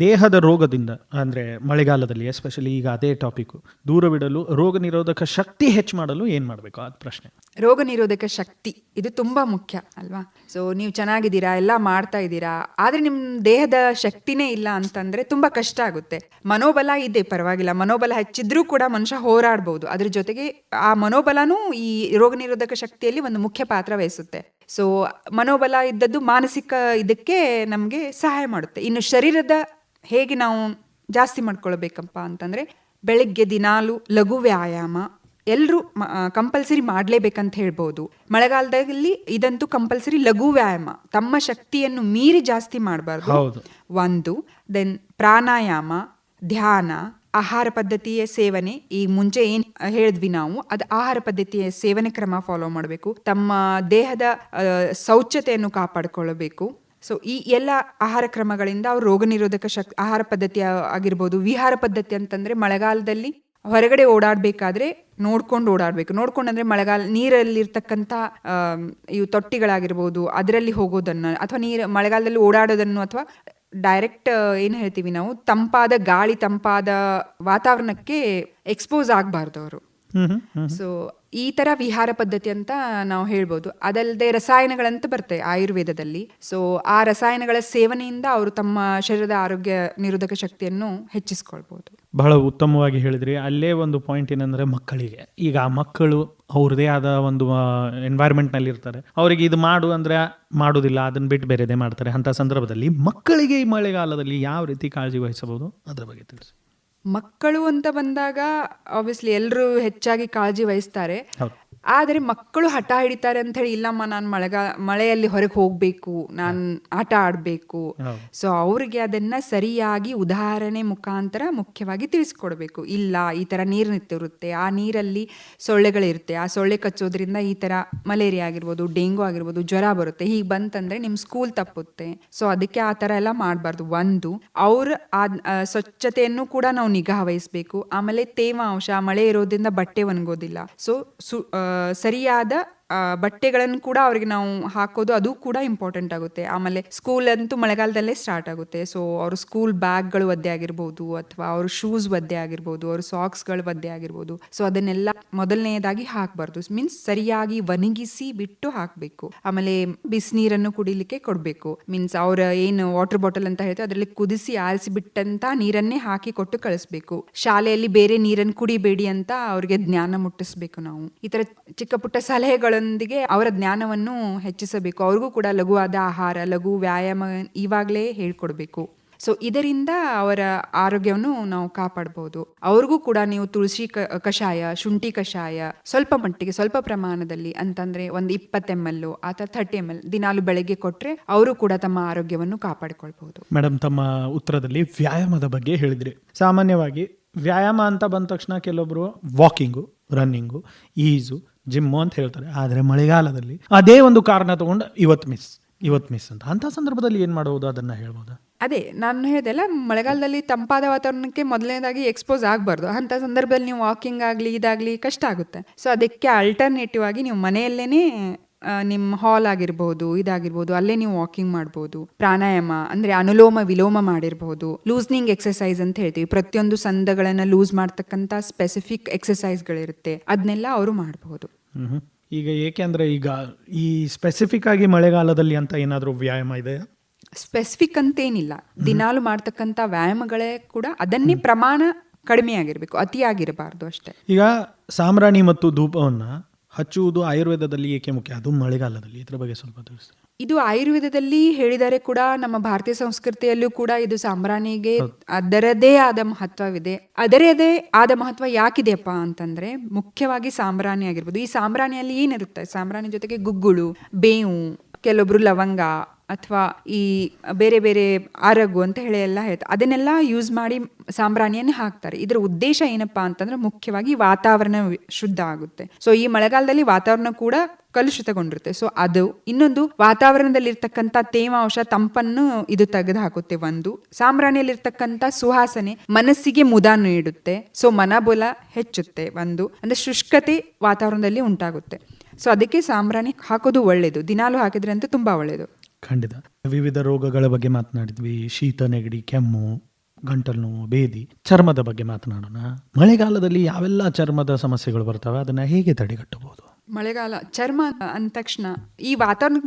ದೇಹದ ರೋಗದಿಂದ, ಅಂದರೆ ಮಳೆಗಾಲದಲ್ಲಿ ಎಸ್ಪೆಷಲಿ ಈಗ ಅದೇ ಟಾಪಿಕ್ ದೂರವಿಡಲು ರೋಗ ನಿರೋಧಕ ಶಕ್ತಿ ಹೆಚ್ಚು ಮಾಡಲು ಏನು ಮಾಡಬೇಕು? ಅದು ಪ್ರಶ್ನೆ. ರೋಗ ನಿರೋಧಕ ಶಕ್ತಿ, ಇದು ತುಂಬಾ ಮುಖ್ಯ, ಅಲ್ವಾ? ಸೊ ನೀವು ಚೆನ್ನಾಗಿದ್ದೀರಾ, ಎಲ್ಲ ಮಾಡ್ತಾ ಇದ್ದೀರಾ, ಆದ್ರೆ ನಿಮ್ಮ ದೇಹದ ಶಕ್ತಿನೇ ಇಲ್ಲ ಅಂತಂದ್ರೆ ತುಂಬಾ ಕಷ್ಟ ಆಗುತ್ತೆ. ಮನೋಬಲ ಇದೆ, ಪರವಾಗಿಲ್ಲ. ಮನೋಬಲ ಹೆಚ್ಚಿದ್ರೂ ಕೂಡ ಮನುಷ್ಯ ಹೋರಾಡ್ಬೋದು. ಅದ್ರ ಜೊತೆಗೆ ಆ ಮನೋಬಲನೂ ಈ ರೋಗ ನಿರೋಧಕ ಶಕ್ತಿಯಲ್ಲಿ ಒಂದು ಮುಖ್ಯ ಪಾತ್ರ ವಹಿಸುತ್ತೆ. ಸೊ ಮನೋಬಲ ಇದ್ದದ್ದು ಮಾನಸಿಕ ಇದಕ್ಕೆ ನಮಗೆ ಸಹಾಯ ಮಾಡುತ್ತೆ. ಇನ್ನು ಶರೀರದ ಹೇಗೆ ನಾವು ಜಾಸ್ತಿ ಮಾಡ್ಕೊಳ್ಬೇಕಪ್ಪ ಅಂತಂದ್ರೆ ಬೆಳಗ್ಗೆ ದಿನಾಲು ಲಘು ವ್ಯಾಯಾಮ ಎಲ್ಲರೂ ಕಂಪಲ್ಸರಿ ಮಾಡಲೇಬೇಕಂತ ಹೇಳ್ಬೋದು. ಮಳೆಗಾಲದಲ್ಲಿ ಇದಂತೂ ಕಂಪಲ್ಸರಿ ಲಘು ವ್ಯಾಯಾಮ. ತಮ್ಮ ಶಕ್ತಿಯನ್ನು ಮೀರಿ ಜಾಸ್ತಿ ಮಾಡಬಾರ್ದು. ಒಂದು ದೆನ್ ಪ್ರಾಣಾಯಾಮ ಧ್ಯಾನ ಆಹಾರ ಪದ್ಧತಿಯ ಸೇವನೆ. ಈ ಮುಂಚೆ ಏನ್ ಹೇಳಿದ್ವಿ ನಾವು ಅದು ಆಹಾರ ಪದ್ಧತಿಯ ಸೇವನೆ ಕ್ರಮ ಫಾಲೋ ಮಾಡಬೇಕು. ತಮ್ಮ ದೇಹದ ಶೌಚ್ಯತೆಯನ್ನು ಕಾಪಾಡಿಕೊಳ್ಳಬೇಕು ಸೊ ಈ ಎಲ್ಲ ಆಹಾರ ಕ್ರಮಗಳಿಂದ ಅವ್ರು ರೋಗ ನಿರೋಧಕ ಶಕ್ತಿ ಆಹಾರ ಪದ್ಧತಿ ಆಗಿರ್ಬೋದು ವಿಹಾರ ಪದ್ಧತಿ ಅಂತಂದ್ರೆ ಮಳೆಗಾಲದಲ್ಲಿ ಹೊರಗಡೆ ಓಡಾಡಬೇಕಾದ್ರೆ ನೋಡ್ಕೊಂಡು ಓಡಾಡಬೇಕು. ನೋಡ್ಕೊಂಡು ಅಂದ್ರೆ ಮಳೆಗಾಲ ನೀರಲ್ಲಿರ್ತಕ್ಕಂಥ ಇವು ತೊಟ್ಟಿಗಳಾಗಿರ್ಬೋದು ಅದರಲ್ಲಿ ಹೋಗೋದನ್ನು ಅಥವಾ ನೀರು ಮಳೆಗಾಲದಲ್ಲಿ ಓಡಾಡೋದನ್ನು ಅಥವಾ ಡೈರೆಕ್ಟ್ ಏನು ಹೇಳ್ತೀವಿ ನಾವು ತಂಪಾದ ಗಾಳಿ ತಂಪಾದ ವಾತಾವರಣಕ್ಕೆ ಎಕ್ಸ್ಪೋಸ್ ಆಗಬಾರ್ದು ಅವರು. ಸೊ ಈ ತರ ವಿಹಾರ ಪದ್ಧತಿ ಅಂತ ನಾವು ಹೇಳ್ಬೋದು. ಅದಲ್ಲದೆ ರಸಾಯನಗಳಂತ ಬರ್ತವೆ ಆಯುರ್ವೇದದಲ್ಲಿ. ಸೊ ಆ ರಸಾಯನಗಳ ಸೇವನೆಯಿಂದ ಅವರು ತಮ್ಮ ಶರೀರದ ಆರೋಗ್ಯ ನಿರೋಧಕ ಶಕ್ತಿಯನ್ನು ಹೆಚ್ಚಿಸ್ಕೊಳ್ಬಹುದು ಬಹಳ ಉತ್ತಮವಾಗಿ ಹೇಳಿದ್ರಿ. ಅಲ್ಲೇ ಒಂದು ಪಾಯಿಂಟ್ ಏನಂದ್ರೆ ಮಕ್ಕಳಿಗೆ. ಈಗ ಆ ಮಕ್ಕಳು ಅವ್ರದೇ ಆದ ಒಂದು ಎನ್ವೈರ್ಮೆಂಟ್ನಲ್ಲಿ ಇರ್ತಾರೆ. ಅವರಿಗೆ ಇದು ಮಾಡು ಅಂದ್ರೆ ಮಾಡೋದಿಲ್ಲ ಅದನ್ನ ಬಿಟ್ಟು ಬೇರೆದೇ ಮಾಡ್ತಾರೆ. ಅಂತ ಸಂದರ್ಭದಲ್ಲಿ ಮಕ್ಕಳಿಗೆ ಈ ಮಳೆಗಾಲದಲ್ಲಿ ಯಾವ ರೀತಿ ಕಾಳಜಿ ವಹಿಸಬಹುದು? ಅದರ ಬಗ್ಗೆ ತಿಳಿಸಿ. ಮಕ್ಕಳು ಅಂತ ಬಂದಾಗ ಆಬ್ವಿಯಸ್ಲಿ ಎಲ್ಲರೂ ಹೆಚ್ಚಾಗಿ ಕಾಳಜಿ ವಹಿಸ್ತಾರೆ. ಆದರೆ ಮಕ್ಕಳು ಹಠ ಹಿಡಿತಾರೆ ಅಂತ ಹೇಳಿ ಇಲ್ಲಮ್ಮ ನಾನು ಮಳೆಗಾ ಮಳೆಯಲ್ಲಿ ಹೊರಗೆ ಹೋಗ್ಬೇಕು ನಾನು ಆಟ ಆಡಬೇಕು. ಸೊ ಅವ್ರಿಗೆ ಅದನ್ನ ಸರಿಯಾಗಿ ಉದಾಹರಣೆ ಮುಖಾಂತರ ಮುಖ್ಯವಾಗಿ ತಿಳಿಸ್ಕೊಡ್ಬೇಕು. ಇಲ್ಲ ಈ ತರ ನೀರು ನಿಂತಿರುತ್ತೆ ಆ ನೀರಲ್ಲಿ ಸೊಳ್ಳೆಗಳಿರುತ್ತೆ ಆ ಸೊಳ್ಳೆ ಕಚ್ಚೋದ್ರಿಂದ ಈ ತರ ಮಲೇರಿಯಾ ಆಗಿರ್ಬೋದು ಡೆಂಗು ಆಗಿರ್ಬೋದು ಜ್ವರ ಬರುತ್ತೆ. ಹೀಗೆ ಬಂತಂದ್ರೆ ನಿಮ್ ಸ್ಕೂಲ್ ತಪ್ಪುತ್ತೆ. ಸೊ ಅದಕ್ಕೆ ಆ ತರ ಎಲ್ಲ ಮಾಡಬಾರ್ದು. ಒಂದು ಅವ್ರ ಆ ಸ್ವಚ್ಛತೆಯನ್ನು ಕೂಡ ನಾವು ನಿಗಾ ವಹಿಸ್ಬೇಕು. ಆಮೇಲೆ ತೇವಾಂಶ ಮಳೆ ಇರೋದ್ರಿಂದ ಬಟ್ಟೆ ಒಣಗೋದಿಲ್ಲ. ಸೊ ಸು ಸರಿಯಾದ ಬಟ್ಟೆಗಳನ್ನು ಕೂಡ ಅವರಿಗೆ ನಾವು ಹಾಕೋದು ಅದು ಕೂಡ ಇಂಪಾರ್ಟೆಂಟ್ ಆಗುತ್ತೆ. ಆಮೇಲೆ ಸ್ಕೂಲ್ ಅಂತೂ ಮಳೆಗಾಲದಲ್ಲೇ ಸ್ಟಾರ್ಟ್ ಆಗುತ್ತೆ. ಸೊ ಅವ್ರ ಸ್ಕೂಲ್ ಬ್ಯಾಗ್ಗಳು ಒದ್ದೆ ಆಗಿರ್ಬೋದು ಅಥವಾ ಅವ್ರ ಶೂಸ್ ಒದ್ದೆ ಆಗಿರ್ಬೋದು, ಅವ್ರ ಸಾಕ್ಸ್ಗಳು ಒದ್ದೆ ಆಗಿರ್ಬೋದು. ಸೊ ಅದನ್ನೆಲ್ಲ ಮೊದಲನೆಯದಾಗಿ ಹಾಕಬಾರ್ದು. ಮೀನ್ಸ್ ಸರಿಯಾಗಿ ಒಣಗಿಸಿ ಬಿಟ್ಟು ಹಾಕಬೇಕು. ಆಮೇಲೆ ಬಿಸಿನೀರನ್ನು ಕುಡಿಲಿಕ್ಕೆ ಕೊಡಬೇಕು. ಮೀನ್ಸ್ ಅವ್ರ ಏನು ವಾಟರ್ ಬಾಟಲ್ ಅಂತ ಹೇಳ್ತಾರೆ ಅದರಲ್ಲಿ ಕುದಿಸಿ ಆರಿಸಿ ಬಿಟ್ಟಂತ ನೀರನ್ನೇ ಹಾಕಿ ಕೊಟ್ಟು ಕಳಿಸ್ಬೇಕು. ಶಾಲೆಯಲ್ಲಿ ಬೇರೆ ನೀರನ್ನು ಕುಡಿಬೇಡಿ ಅಂತ ಅವ್ರಿಗೆ ಜ್ಞಾನ ಮುಟ್ಟಿಸ್ಬೇಕು ನಾವು. ಈ ತರ ಚಿಕ್ಕ ಪುಟ್ಟ ಸಲಹೆಗಳೊಂದಿಗೆ ಅವರ ಜ್ಞಾನವನ್ನು ಹೆಚ್ಚಿಸಬೇಕು. ಅವ್ರಿಗೂ ಕೂಡ ಲಘುವಾದ ಆಹಾರ, ಲಘು ವ್ಯಾಯಾಮ ಇವಾಗಲೇ ಹೇಳ್ಕೊಡ್ಬೇಕು. ಸೊ ಇದರಿಂದ ಅವರ ಆರೋಗ್ಯವನ್ನು ನಾವು ಕಾಪಾಡಬಹುದು ಅವ್ರಿಗೂ ಕೂಡ ನೀವು ತುಳಸಿ ಕಷಾಯ, ಶುಂಠಿ ಕಷಾಯ ಸ್ವಲ್ಪ ಮಟ್ಟಿಗೆ, ಸ್ವಲ್ಪ ಪ್ರಮಾಣದಲ್ಲಿ ಅಂತಂದ್ರೆ ಒಂದು ಇಪ್ಪತ್ತು ಎಂ ಎಲ್ ಅಥವಾ ಥರ್ಟಿ ಎಂ ಎಲ್ ದಿನಾಲು ಬೆಳಗ್ಗೆ ಕೊಟ್ರೆ ಅವರು ಕೂಡ ತಮ್ಮ ಆರೋಗ್ಯವನ್ನು ಕಾಪಾಡಿಕೊಳ್ಬಹುದು ಮೇಡಮ್, ತಮ್ಮ ಉತ್ತರದಲ್ಲಿ ವ್ಯಾಯಾಮದ ಬಗ್ಗೆ ಹೇಳಿದ್ರಿ. ಸಾಮಾನ್ಯವಾಗಿ ವ್ಯಾಯಾಮ ಅಂತ ಬಂದ ತಕ್ಷಣ ಕೆಲವೊಬ್ರು ವಾಕಿಂಗು ರನ್ನಿಂಗು ಈಜು ಜಿಮ್ಮು ಅಂತ ಹೇಳ್ತಾರೆ. ಆದರೆ ಮಳೆಗಾಲದಲ್ಲಿ ಅದೇ ಒಂದು ಕಾರಣ ತಗೊಂಡು ಇವತ್ತು ಮಿಸ್ ಇವತ್ತು ಮಿಸ್ ಅಂತ. ಅಂಥ ಸಂದರ್ಭದಲ್ಲಿ ಏನು ಮಾಡಬಹುದು ಅದನ್ನ ಹೇಳ್ಬೋದು? ಅದೇ, ನಾನು ಹೇಳ್ದೆಲ್ಲ ಮಳೆಗಾಲದಲ್ಲಿ ತಂಪಾದ ವಾತಾವರಣಕ್ಕೆ ಮೊದಲನೇದಾಗಿ ಎಕ್ಸ್ಪೋಸ್ ಆಗಬಾರ್ದು. ಅಂಥ ಸಂದರ್ಭದಲ್ಲಿ ನೀವು ವಾಕಿಂಗ್ ಆಗಲಿ, ಇದಾಗಲಿ ಕಷ್ಟ ಆಗುತ್ತೆ. ಸೊ ಅದಕ್ಕೆ ಅಲ್ಟರ್ನೇಟಿವ್ ಆಗಿ ನೀವು ಮನೆಯಲ್ಲೇ ನಿಮ್ಮ ಹಾಲ್ ಆಗಿರ್ಬೋದು, ಇದಾಗಿರ್ಬೋದು, ಅಲ್ಲೇ ನೀವು ವಾಕಿಂಗ್ ಮಾಡ್ಬೋದು. ಪ್ರಾಣಾಯಾಮ, ಅಂದರೆ ಅನುಲೋಮ ವಿಲೋಮ ಮಾಡಿರ್ಬೋದು. ಲೂಸ್ನಿಂಗ್ ಎಕ್ಸಸೈಸ್ ಅಂತ ಹೇಳ್ತೀವಿ. ಪ್ರತಿಯೊಂದು ಸಂದಗಳನ್ನು ಲೂಸ್ ಮಾಡ್ತಕ್ಕಂಥ ಸ್ಪೆಸಿಫಿಕ್ ಎಕ್ಸಸೈಸ್ಗಳಿರುತ್ತೆ ಅದನ್ನೆಲ್ಲ ಅವರು ಮಾಡಬಹುದು ಈಗ ಏಕೆಂದ್ರೆ ಈಗ ಈ ಸ್ಪೆಸಿಫಿಕ್ ಆಗಿ ಮಳೆಗಾಲದಲ್ಲಿ ಅಂತ ಏನಾದರೂ ವ್ಯಾಯಾಮ ಇದೆ? ಸ್ಪೆಸಿಫಿಕ್ ಅಂತೇನಿಲ್ಲ. ದಿನಾಲು ಮಾಡ್ತಕ್ಕಂಥ ವ್ಯಾಯಾಮಗಳೇ ಕೂಡ ಅದನ್ನೇ ಪ್ರಮಾಣ ಕಡಿಮೆ ಆಗಿರಬೇಕು ಅತಿಯಾಗಿರಬಾರ್ದು ಅಷ್ಟೇ. ಈಗ ಸಾಮ್ರಾಣಿ ಮತ್ತು ಧೂಪವನ್ನ ಹಚ್ಚುವುದು ಆಯುರ್ವೇದದಲ್ಲಿ ಏಕೆ ಮುಖ್ಯ? ಅದು ಮಳೆಗಾಲದಲ್ಲಿ ಇದ್ರ ಬಗ್ಗೆ ಸ್ವಲ್ಪ ತಿಳಿಸಿ ಇದು ಆಯುರ್ವೇದದಲ್ಲಿ ಹೇಳಿದರೆ ಕೂಡ ನಮ್ಮ ಭಾರತೀಯ ಸಂಸ್ಕೃತಿಯಲ್ಲೂ ಕೂಡ ಇದು ಸಾಂಬ್ರಾಣಿಗೆ ಅದರದೇ ಆದ ಮಹತ್ವವಿದೆ. ಅದರದೇ ಆದ ಮಹತ್ವ ಯಾಕಿದೆಯಪ್ಪ ಅಂತಂದ್ರೆ ಮುಖ್ಯವಾಗಿ ಸಾಂಬ್ರಾಣಿ ಆಗಿರ್ಬೋದು. ಈ ಸಾಂಬ್ರಾಣಿಯಲ್ಲಿ ಏನಿರುತ್ತೆ? ಸಾಂಬ್ರಾಣಿ ಜೊತೆಗೆ ಗುಗ್ಗುಳು ಬೇವು ಕೆಲವೊಬ್ರು ಲವಂಗ ಅಥವಾ ಈ ಬೇರೆ ಬೇರೆ ಅರಗು ಅಂತ ಹೇಳಿ ಎಲ್ಲ ಹೇಳ್ತಾರೆ ಅದನ್ನೆಲ್ಲ ಯೂಸ್ ಮಾಡಿ ಸಾಂಬ್ರಾಣಿಯನ್ನು ಹಾಕ್ತಾರೆ. ಇದರ ಉದ್ದೇಶ ಏನಪ್ಪಾ ಅಂತಂದ್ರೆ ಮುಖ್ಯವಾಗಿ ವಾತಾವರಣ ಶುದ್ಧ ಆಗುತ್ತೆ. ಸೊ ಈ ಮಳೆಗಾಲದಲ್ಲಿ ವಾತಾವರಣ ಕೂಡ ಕಲುಷಿತಗೊಂಡಿರುತ್ತೆ ಸೊ ಅದು ಇನ್ನೊಂದು ವಾತಾವರಣದಲ್ಲಿರ್ತಕ್ಕಂಥ ತೇವಾಂಶ ತಂಪನ್ನು ಇದು ತೆಗೆದು ಹಾಕುತ್ತೆ ಒಂದು. ಸಾಂಬ್ರಾಣಿಯಲ್ಲಿರ್ತಕ್ಕಂಥ ಸುಹಾಸನೆ ಮನಸ್ಸಿಗೆ ಮುದ ನೀಡುತ್ತೆ. ಸೊ ಮನಬಲ ಹೆಚ್ಚುತ್ತೆ ಒಂದು. ಅಂದ್ರೆ ಶುಷ್ಕತೆ ವಾತಾವರಣದಲ್ಲಿ ಉಂಟಾಗುತ್ತೆ. ಸೊ ಅದಕ್ಕೆ ಸಾಂಬ್ರಾಣಿ ಹಾಕೋದು ಒಳ್ಳೇದು. ದಿನಾಲು ಹಾಕಿದ್ರೆ ಅಂತ ತುಂಬಾ ಒಳ್ಳೆಯದು ಖಂಡಿತ. ವಿವಿಧ ರೋಗಗಳ ಬಗ್ಗೆ ಮಾತನಾಡಿದ್ವಿ. ಶೀತ, ನೆಗಡಿ, ಕೆಮ್ಮು, ಗಂಟಲು ನೋವು, ಬೇದಿ. ಚರ್ಮದ ಬಗ್ಗೆ ಮಾತನಾಡೋಣ. ಮಳೆಗಾಲದಲ್ಲಿ ಯಾವೆಲ್ಲ ಚರ್ಮದ ಸಮಸ್ಯೆಗಳು ಬರ್ತವೆ? ಅದನ್ನ ಹೇಗೆ ತಡೆಗಟ್ಟಬಹುದು? ಮಳೆಗಾಲ ಚರ್ಮ ಅಂದ ತಕ್ಷಣ ಈ ವಾತಾವರಣ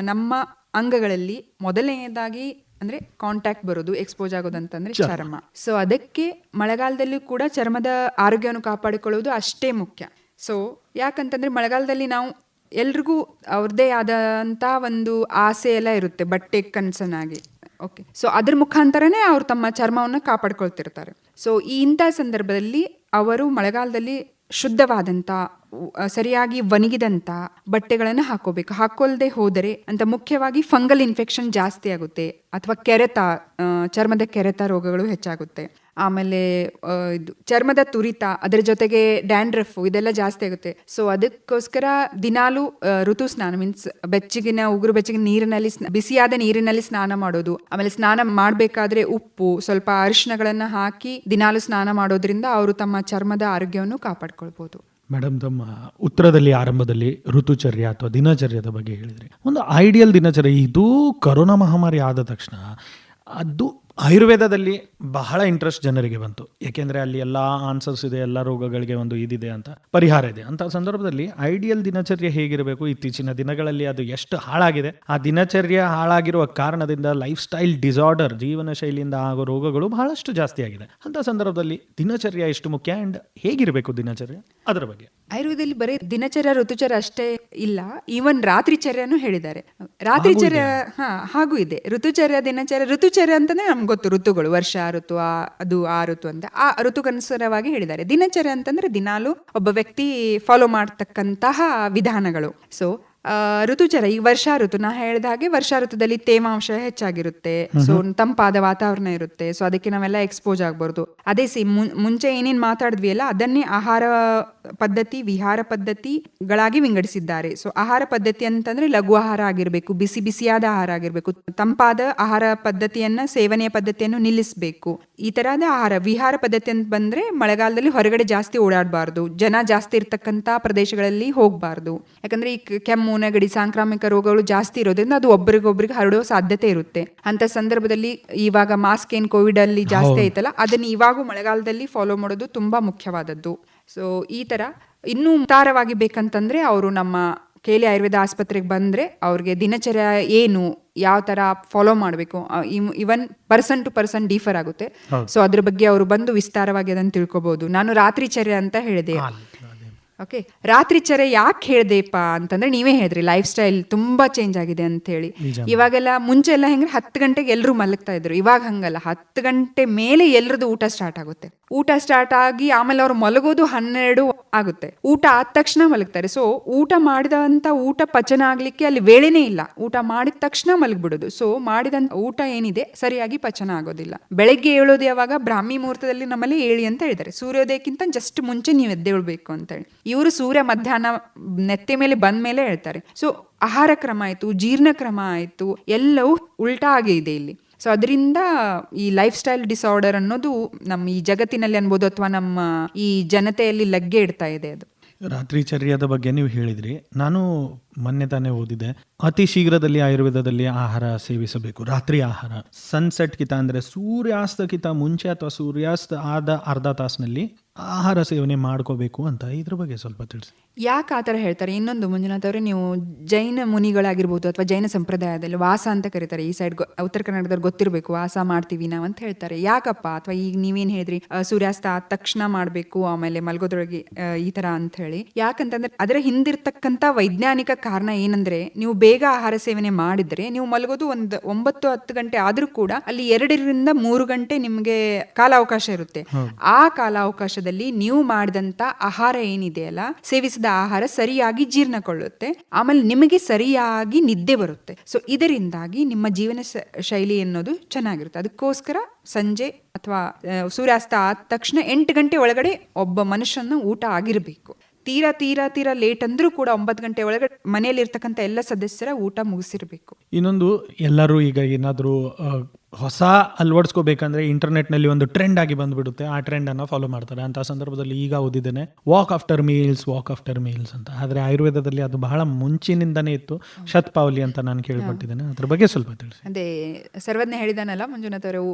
ನಮ್ಮ ಅಂಗಗಳಲ್ಲಿ ಮೊದಲನೆಯದಾಗಿ ಅಂದ್ರೆ ಕಾಂಟ್ಯಾಕ್ಟ್ ಬರೋದು ಎಕ್ಸ್ಪೋಸ್ ಆಗೋದು ಅಂತಂದ್ರೆ ಚರ್ಮ. ಸೊ ಅದಕ್ಕೆ ಮಳೆಗಾಲದಲ್ಲಿ ಕೂಡ ಚರ್ಮದ ಆರೋಗ್ಯವನ್ನು ಕಾಪಾಡಿಕೊಳ್ಳುವುದು ಅಷ್ಟೇ ಮುಖ್ಯ. ಸೊ ಯಾಕಂತಂದ್ರೆ ಮಳೆಗಾಲದಲ್ಲಿ ನಾವು ಎಲ್ರಿಗೂ ಅವ್ರದ್ದೇ ಆದಂತ ಒಂದು ಆಸೆ ಎಲ್ಲ ಇರುತ್ತೆ ಬಟ್ಟೆ ಕನ್ಸನ್ ಆಗಿ ಓಕೆ ಸೊ ಅದ್ರ ಮುಖಾಂತರನೇ ಅವ್ರು ತಮ್ಮ ಚರ್ಮವನ್ನು ಕಾಪಾಡ್ಕೊಳ್ತಿರ್ತಾರೆ. ಸೊ ಈ ಇಂಥ ಸಂದರ್ಭದಲ್ಲಿ ಅವರು ಮಳೆಗಾಲದಲ್ಲಿ ಶುದ್ಧವಾದಂಥ ಸರಿಯಾಗಿ ಒಣಗಿದಂಥ ಬಟ್ಟೆಗಳನ್ನು ಹಾಕೋಬೇಕು. ಹಾಕೊಳ್ದೆ ಹೋದರೆ ಅಂತ ಮುಖ್ಯವಾಗಿ ಫಂಗಲ್ ಇನ್ಫೆಕ್ಷನ್ ಜಾಸ್ತಿ ಆಗುತ್ತೆ. ಅಥವಾ ಕೆರೆತ ಚರ್ಮದ ಕೆರೆತ ರೋಗಗಳು ಹೆಚ್ಚಾಗುತ್ತೆ. ಆಮೇಲೆ ಇದು ಚರ್ಮದ ತುರಿತ, ಅದರ ಜೊತೆಗೆ ಡ್ಯಾಂಡ್ರಫ್ ಇದೆಲ್ಲ ಜಾಸ್ತಿ ಆಗುತ್ತೆ. ಸೊ ಅದಕ್ಕೋಸ್ಕರ ದಿನಾಲು ಋತು ಸ್ನಾನ ಮೀನ್ಸ್ ಬೆಚ್ಚಗಿನ, ಉಗುರು ಬೆಚ್ಚಗಿನ ನೀರಿನಲ್ಲಿ ಬಿಸಿಯಾದ ನೀರಿನಲ್ಲಿ ಸ್ನಾನ ಮಾಡೋದು. ಆಮೇಲೆ ಸ್ನಾನ ಮಾಡಬೇಕಾದ್ರೆ ಉಪ್ಪು, ಸ್ವಲ್ಪ ಅರಿಶಿನಗಳನ್ನು ಹಾಕಿ ದಿನಾಲು ಸ್ನಾನ ಮಾಡೋದ್ರಿಂದ ಅವರು ತಮ್ಮ ಚರ್ಮದ ಆರೋಗ್ಯವನ್ನು ಕಾಪಾಡ್ಕೊಳ್ಬಹುದು ಮೇಡಮ್, ತಮ್ಮ ಉತ್ತರದಲ್ಲಿ, ಆರಂಭದಲ್ಲಿ ಋತುಚರ್ಯ ಅಥವಾ ದಿನಚರ್ಯದ ಬಗ್ಗೆ ಹೇಳಿದ್ರಿ. ಒಂದು ಐಡಿಯಲ್ ದಿನಚರ್ಯ, ಇದು ಕರೋನಾ ಮಹಾಮಾರಿ ಆದ ತಕ್ಷಣ, ಅದು ಆಯುರ್ವೇದದಲ್ಲಿ ಬಹಳ ಇಂಟ್ರೆಸ್ಟ್ ಜನರಿಗೆ ಬಂತು. ಏಕೆಂದರೆ ಅಲ್ಲಿ ಎಲ್ಲ ಆನ್ಸರ್ಸ್ ಇದೆ, ಎಲ್ಲ ರೋಗಗಳಿಗೆ ಒಂದು ಇದಿದೆ ಅಂತ ಪರಿಹಾರ ಇದೆ. ಅಂತ ಸಂದರ್ಭದಲ್ಲಿ ಐಡಿಯಲ್ ದಿನಚರ್ಯ ಹೇಗಿರಬೇಕು? ಇತ್ತೀಚಿನ ದಿನಗಳಲ್ಲಿ ಅದು ಎಷ್ಟು ಹಾಳಾಗಿದೆ? ಆ ದಿನಚರ್ಯ ಹಾಳಾಗಿರುವ ಕಾರಣದಿಂದ ಲೈಫ್ ಸ್ಟೈಲ್ ಡಿಸಾರ್ಡರ್ ಜೀವನ ಶೈಲಿಯಿಂದ ಆಗೋ ರೋಗಗಳು ಬಹಳಷ್ಟು ಜಾಸ್ತಿ ಆಗಿದೆ. ಅಂತ ಸಂದರ್ಭದಲ್ಲಿ ದಿನಚರ್ಯ ಎಷ್ಟು ಮುಖ್ಯ ಆ್ಯಂಡ್ ಹೇಗಿರಬೇಕು ದಿನಚರ್ಯ? ಅದರ ಬಗ್ಗೆ. ಆಯುರ್ವೇದದಲ್ಲಿ ಬರೀ ದಿನಚರ್ಯ ಋತುಚರ್ಯ ಅಷ್ಟೇ ಇಲ್ಲ ಈವನ್ ರಾತ್ರಿ ಚರ್ಯನೂ ಹೇಳಿದ್ದಾರೆ. ರಾತ್ರಿಚರ್ಯ ಹಾ ಹಾಗೂ ಇದೆ. ಋತುಚರ್ಯ ದಿನಚರ್ಯ ಋತುಚರ್ಯ ಅಂತಂದ್ರೆ ನಮ್ಗೆ ಗೊತ್ತು ಋತುಗಳು ವರ್ಷ ಋತು ಆ ಅದು ಆ ಋತು ಅಂತ. ಆ ಋತುಗನುಸಾರವಾಗಿ ಹೇಳಿದ್ದಾರೆ. ದಿನಚರ್ಯ ಅಂತಂದ್ರೆ ದಿನಾಲು ಒಬ್ಬ ವ್ಯಕ್ತಿ ಫಾಲೋ ಮಾಡ್ತಕ್ಕಂತಹ ವಿಧಾನಗಳು. ಸೊ ಋತುಚರ ಈ ವರ್ಷಾ ಋತು ನಾ ಹೇಳಿದ ಹಾಗೆ ವರ್ಷಾ ಋತುದಲ್ಲಿ ತೇವಾಂಶ ಹೆಚ್ಚಾಗಿರುತ್ತೆ. ಸೊ ತಂಪಾದ ವಾತಾವರಣ ಇರುತ್ತೆ. ಸೊ ಅದಕ್ಕೆ ನಾವೆಲ್ಲ ಎಕ್ಸ್ಪೋಸ್ ಆಗ್ಬಾರ್ದು. ಅದೇ ಸಿ ಮುಂಚೆ ಏನೇನ್ ಮಾತಾಡಿದ್ವಿ ಅಲ್ಲ ಅದನ್ನೇ ಆಹಾರ ಪದ್ಧತಿ ವಿಹಾರ ಪದ್ಧತಿಗಳಾಗಿ ವಿಂಗಡಿಸಿದ್ದಾರೆ. ಸೊ ಆಹಾರ ಪದ್ಧತಿ ಅಂತಂದ್ರೆ ಲಘು ಆಹಾರ ಆಗಿರ್ಬೇಕು ಬಿಸಿ ಬಿಸಿಯಾದ ಆಹಾರ ಆಗಿರ್ಬೇಕು. ತಂಪಾದ ಆಹಾರ ಪದ್ಧತಿಯನ್ನ ಸೇವನೆಯ ಪದ್ಧತಿಯನ್ನು ನಿಲ್ಲಿಸಬೇಕು. ಈ ತರಹದ ಆಹಾರ ವಿಹಾರ ಪದ್ಧತಿ ಅಂತ ಬಂದ್ರೆ ಮಳೆಗಾಲದಲ್ಲಿ ಹೊರಗಡೆ ಜಾಸ್ತಿ ಓಡಾಡಬಾರ್ದು. ಜನ ಜಾಸ್ತಿ ಇರ್ತಕ್ಕಂತ ಪ್ರದೇಶಗಳಲ್ಲಿ ಹೋಗಬಾರ್ದು. ಯಾಕಂದ್ರೆ ಈ ಕೆಮ್ಮು ನೆಗಡಿ ಸಾಂಕ್ರಾಮಿಕ ರೋಗಗಳು ಜಾಸ್ತಿ ಇರೋದ್ರಿಂದ ಅದು ಒಬ್ಬರಿಗೊಬ್ಬರಿಗೆ ಹರಡೋ ಸಾಧ್ಯತೆ ಇರುತ್ತೆ. ಅಂತ ಸಂದರ್ಭದಲ್ಲಿ ಇವಾಗ ಮಾಸ್ಕ್ ಏನ್ ಕೋವಿಡ್ ಅಲ್ಲಿ ಜಾಸ್ತಿ ಐತಲ್ಲ ಅದನ್ನ ಇವಾಗೂ ಮಳೆಗಾಲದಲ್ಲಿ ಫಾಲೋ ಮಾಡೋದು ತುಂಬಾ ಮುಖ್ಯವಾದದ್ದು. ಸೊ ಈ ತರ ಇನ್ನೂ ವಿಸ್ತಾರವಾಗಿ ಬೇಕಂತಂದ್ರೆ ಅವರು ನಮ್ಮ ಕೇಳಿ ಆಯುರ್ವೇದ ಆಸ್ಪತ್ರೆಗೆ ಬಂದ್ರೆ ಅವ್ರಿಗೆ ದಿನಚರ್ಯ ಏನು ಯಾವ ತರ ಫಾಲೋ ಮಾಡಬೇಕು even person to person differ ಆಗುತ್ತೆ. ಸೊ ಅದ್ರ ಬಗ್ಗೆ ಅವರು ಬಂದು ವಿಸ್ತಾರವಾಗಿ ಅದನ್ನು ತಿಳ್ಕೊಬಹುದು ನಾನು ರಾತ್ರಿಚರ್ಯ ಅಂತ ಹೇಳಿದೆ. ಓಕೆ ರಾತ್ರಿ ಚರೆ ಯಾಕೆ ಹೇಳ್ದೆಪ್ಪ ಅಂತಂದ್ರೆ ನೀವೇ ಹೇಳಿದ್ರಿ ಲೈಫ್ ಸ್ಟೈಲ್ ತುಂಬಾ ಚೇಂಜ್ ಆಗಿದೆ ಅಂತ ಹೇಳಿ ಇವಾಗೆಲ್ಲ ಮುಂಚೆ ಎಲ್ಲ ಹೆಂಗ್ರೆ ಹತ್ತು ಗಂಟೆಗೆ ಎಲ್ಲರೂ ಮಲಗ್ತಾ ಇದ್ರು ಇವಾಗ ಹಂಗಲ್ಲ. ಹತ್ತು ಗಂಟೆ ಮೇಲೆ ಎಲ್ರದ್ದು ಊಟ ಸ್ಟಾರ್ಟ್ ಆಗುತ್ತೆ. ಊಟ ಸ್ಟಾರ್ಟ್ ಆಗಿ ಆಮೇಲೆ ಅವ್ರು ಮಲಗೋದು ಹನ್ನೆರಡು ಆಗುತ್ತೆ. ಊಟ ಆದ ತಕ್ಷಣ ಮಲಗ್ತಾರೆ. ಸೊ ಊಟ ಮಾಡಿದಂತ ಊಟ ಪಚನ ಆಗ್ಲಿಕ್ಕೆ ಅಲ್ಲಿ ವೇಳೆನೇ ಇಲ್ಲ. ಊಟ ಮಾಡಿದ ತಕ್ಷಣ ಮಲಗ್ಬಿಡುದು. ಸೊ ಮಾಡಿದಂತ ಊಟ ಏನಿದೆ ಸರಿಯಾಗಿ ಪಚನ ಆಗೋದಿಲ್ಲ. ಬೆಳಗ್ಗೆ ಏಳೋದು ಯಾವಾಗ ಬ್ರಾಹ್ಮಿ ಮುಹೂರ್ತದಲ್ಲಿ ನಮ್ಮಲ್ಲಿ ಏಳಿ ಅಂತ ಹೇಳಿದ್ದಾರೆ. ಸೂರ್ಯೋದಯಕ್ಕಿಂತ ಜಸ್ಟ್ ಮುಂಚೆ ನೀವು ಎದ್ದೇಳ್ಬೇಕು ಅಂತ ಹೇಳಿ ಇವರು ಸೂರ್ಯ ಮಧ್ಯಾಹ್ನ ನೆತ್ತಿ ಮೇಲೆ ಬಂದ ಮೇಲೆ ಹೇಳ್ತಾರೆ. ಸೊ ಆಹಾರ ಕ್ರಮ ಆಯ್ತು, ಜೀರ್ಣ ಕ್ರಮ ಆಯ್ತು, ಎಲ್ಲವೂ ಉಲ್ಟಾ ಆಗಿದೆ ಇಲ್ಲಿ. ಸೊ ಅದರಿಂದ ಈ ಲೈಫ್ ಸ್ಟೈಲ್ ಡಿಸಾರ್ಡರ್ ಅನ್ನೋದು ನಮ್ಮ ಈ ಜಗತ್ತಿನಲ್ಲಿ ಅನ್ಬೋದು ಅಥವಾ ನಮ್ಮ ಈ ಜನತೆಯಲ್ಲಿ ಲಗ್ಗೆ ಇಡ್ತಾ ಇದೆ ಅದು. ರಾತ್ರಿ ಚರ್ಯದ ಬಗ್ಗೆ ನೀವು ಹೇಳಿದ್ರಿ. ನಾನು ಮೊನ್ನೆ ತಾನೇ ಓದಿದೆ. ಅತಿ ಶೀಘ್ರದಲ್ಲಿ ಆಯುರ್ವೇದದಲ್ಲಿ ಆಹಾರ ಸೇವಿಸಬೇಕು. ರಾತ್ರಿ ಆಹಾರ. ಸನ್ಸೆಟ್ ಕಿತ ಅಂದರೆ ಸೂರ್ಯಾಸ್ತಕ್ಕಿಂತ ಮುಂಚೆ ಅಥವಾ ಸೂರ್ಯಾಸ್ತ ಆದ ಅರ್ಧ ತಾಸಿನಲ್ಲಿ ಆಹಾರ ಸೇವನೆ ಮಾಡ್ಕೋಬೇಕು ಅಂತ ಇದ್ರ ಬಗ್ಗೆ ಸ್ವಲ್ಪ ತಿಳಿಸಿ. ಯಾಕೆ ಆ ಥರ ಹೇಳ್ತಾರೆ? ಇನ್ನೊಂದು ಮಂಜುನಾಥ್ ಅವರೇ ನೀವು ಜೈನ ಮುನಿಗಳಾಗಿರ್ಬೋದು ಅಥವಾ ಜೈನ ಸಂಪ್ರದಾಯದಲ್ಲಿ ವಾಸ ಅಂತ ಕರೀತಾರೆ. ಈ ಸೈಡ್ ಉತ್ತರ ಕನ್ನಡದವ್ರು ಗೊತ್ತಿರಬೇಕು ವಾಸ ಮಾಡ್ತೀವಿ ನಾವು ಅಂತ ಹೇಳ್ತಾರೆ. ಯಾಕಪ್ಪ? ಅಥವಾ ಈಗ ನೀವೇನು ಹೇಳಿದ್ರಿ ಸೂರ್ಯಾಸ್ತ ಆದ ತಕ್ಷಣ ಮಾಡಬೇಕು ಆಮೇಲೆ ಮಲ್ಗೋದ್ರೊಳಗೆ ಈ ಥರ ಅಂತ ಹೇಳಿ. ಯಾಕಂತಂದ್ರೆ ಅದರ ಹಿಂದಿರ್ತಕ್ಕಂಥ ವೈಜ್ಞಾನಿಕ ಕಾರಣ ಏನಂದ್ರೆ ನೀವು ಬೇಗ ಆಹಾರ ಸೇವನೆ ಮಾಡಿದ್ರೆ ನೀವು ಮಲಗೋದು ಒಂದು ಒಂಬತ್ತು ಹತ್ತು ಗಂಟೆ ಆದ್ರೂ ಕೂಡ ಅಲ್ಲಿ ಎರಡರಿಂದ ಮೂರು ಗಂಟೆ ನಿಮಗೆ ಕಾಲಾವಕಾಶ ಇರುತ್ತೆ. ಆ ಕಾಲಾವಕಾಶದಲ್ಲಿ ನೀವು ಮಾಡಿದಂತ ಆಹಾರ ಏನಿದೆಯಲ್ಲ ಸೇವಿಸಿದ ಆಹಾರ ಸರಿಯಾಗಿ ಜೀರ್ಣಕೊಳ್ಳುತ್ತೆ, ಆಮೇಲೆ ನಿಮಗೆ ಸರಿಯಾಗಿ ನಿದ್ದೆ ಬರುತ್ತೆ. ಸೊ ಇದರಿಂದಾಗಿ ನಿಮ್ಮ ಜೀವನ ಶೈಲಿ ಅನ್ನೋದು ಚೆನ್ನಾಗಿರುತ್ತೆ. ಅದಕ್ಕೋಸ್ಕರ ಸಂಜೆ ಅಥವಾ ಸೂರ್ಯಾಸ್ತ ಆದ ತಕ್ಷಣ ಎಂಟು ಗಂಟೆ ಒಳಗಡೆ ಒಬ್ಬ ಮನುಷ್ಯನ ಊಟ ಆಗಿರಬೇಕು. ತೀರಾ ತೀರಾ ತೀರಾ ಲೇಟ್ ಅಂದ್ರೂ ಕೂಡ ಒಂಬತ್ತು ಗಂಟೆ ಒಳಗೆ ಮನೆಯಲ್ಲಿ ಇರ್ತಕ್ಕಂತ ಎಲ್ಲ ಸದಸ್ಯರ ಊಟ ಮುಗಿಸಿರ್ಬೇಕು. ಇನ್ನೊಂದು ಎಲ್ಲರೂ ಈಗ ಏನಾದರೂ ಹೊಸ ಅಳವಡಿಸ್ಕೋಬೇಕಂದ್ರೆ ಇಂಟರ್ನೆಟ್ನಲ್ಲಿ ಒಂದು ಟ್ರೆಂಡ್ ಆಗಿ ಬಂದ್ಬಿಡುತ್ತೆ. ಆ ಟ್ರೆಂಡನ್ನು ಫಾಲೋ ಮಾಡ್ತಾರೆ. ಅಂತ ಸಂದರ್ಭದಲ್ಲಿ ಈಗ ಓದಿದ್ದೇನೆ walk after meals walk after meals ಅಂತ. ಆದರೆ ಆಯುರ್ವೇದದಲ್ಲಿ ಅದು ಬಹಳ ಮುಂಚಿನಿಂದನೇ ಇತ್ತು. ಶತ್ಪಾವಲಿ ಅಂತ ನಾನು ಕೇಳ್ಪಟ್ಟಿದ್ದೇನೆ. ಅದ್ರ ಬಗ್ಗೆ ಸ್ವಲ್ಪ ತಿಳಿಸಿ. ಅದೇ ಸರ್ವಜ್ಞ ಹೇಳಿದಾನಲ್ಲ ಮಂಜುನಾಥ್ ಅವರು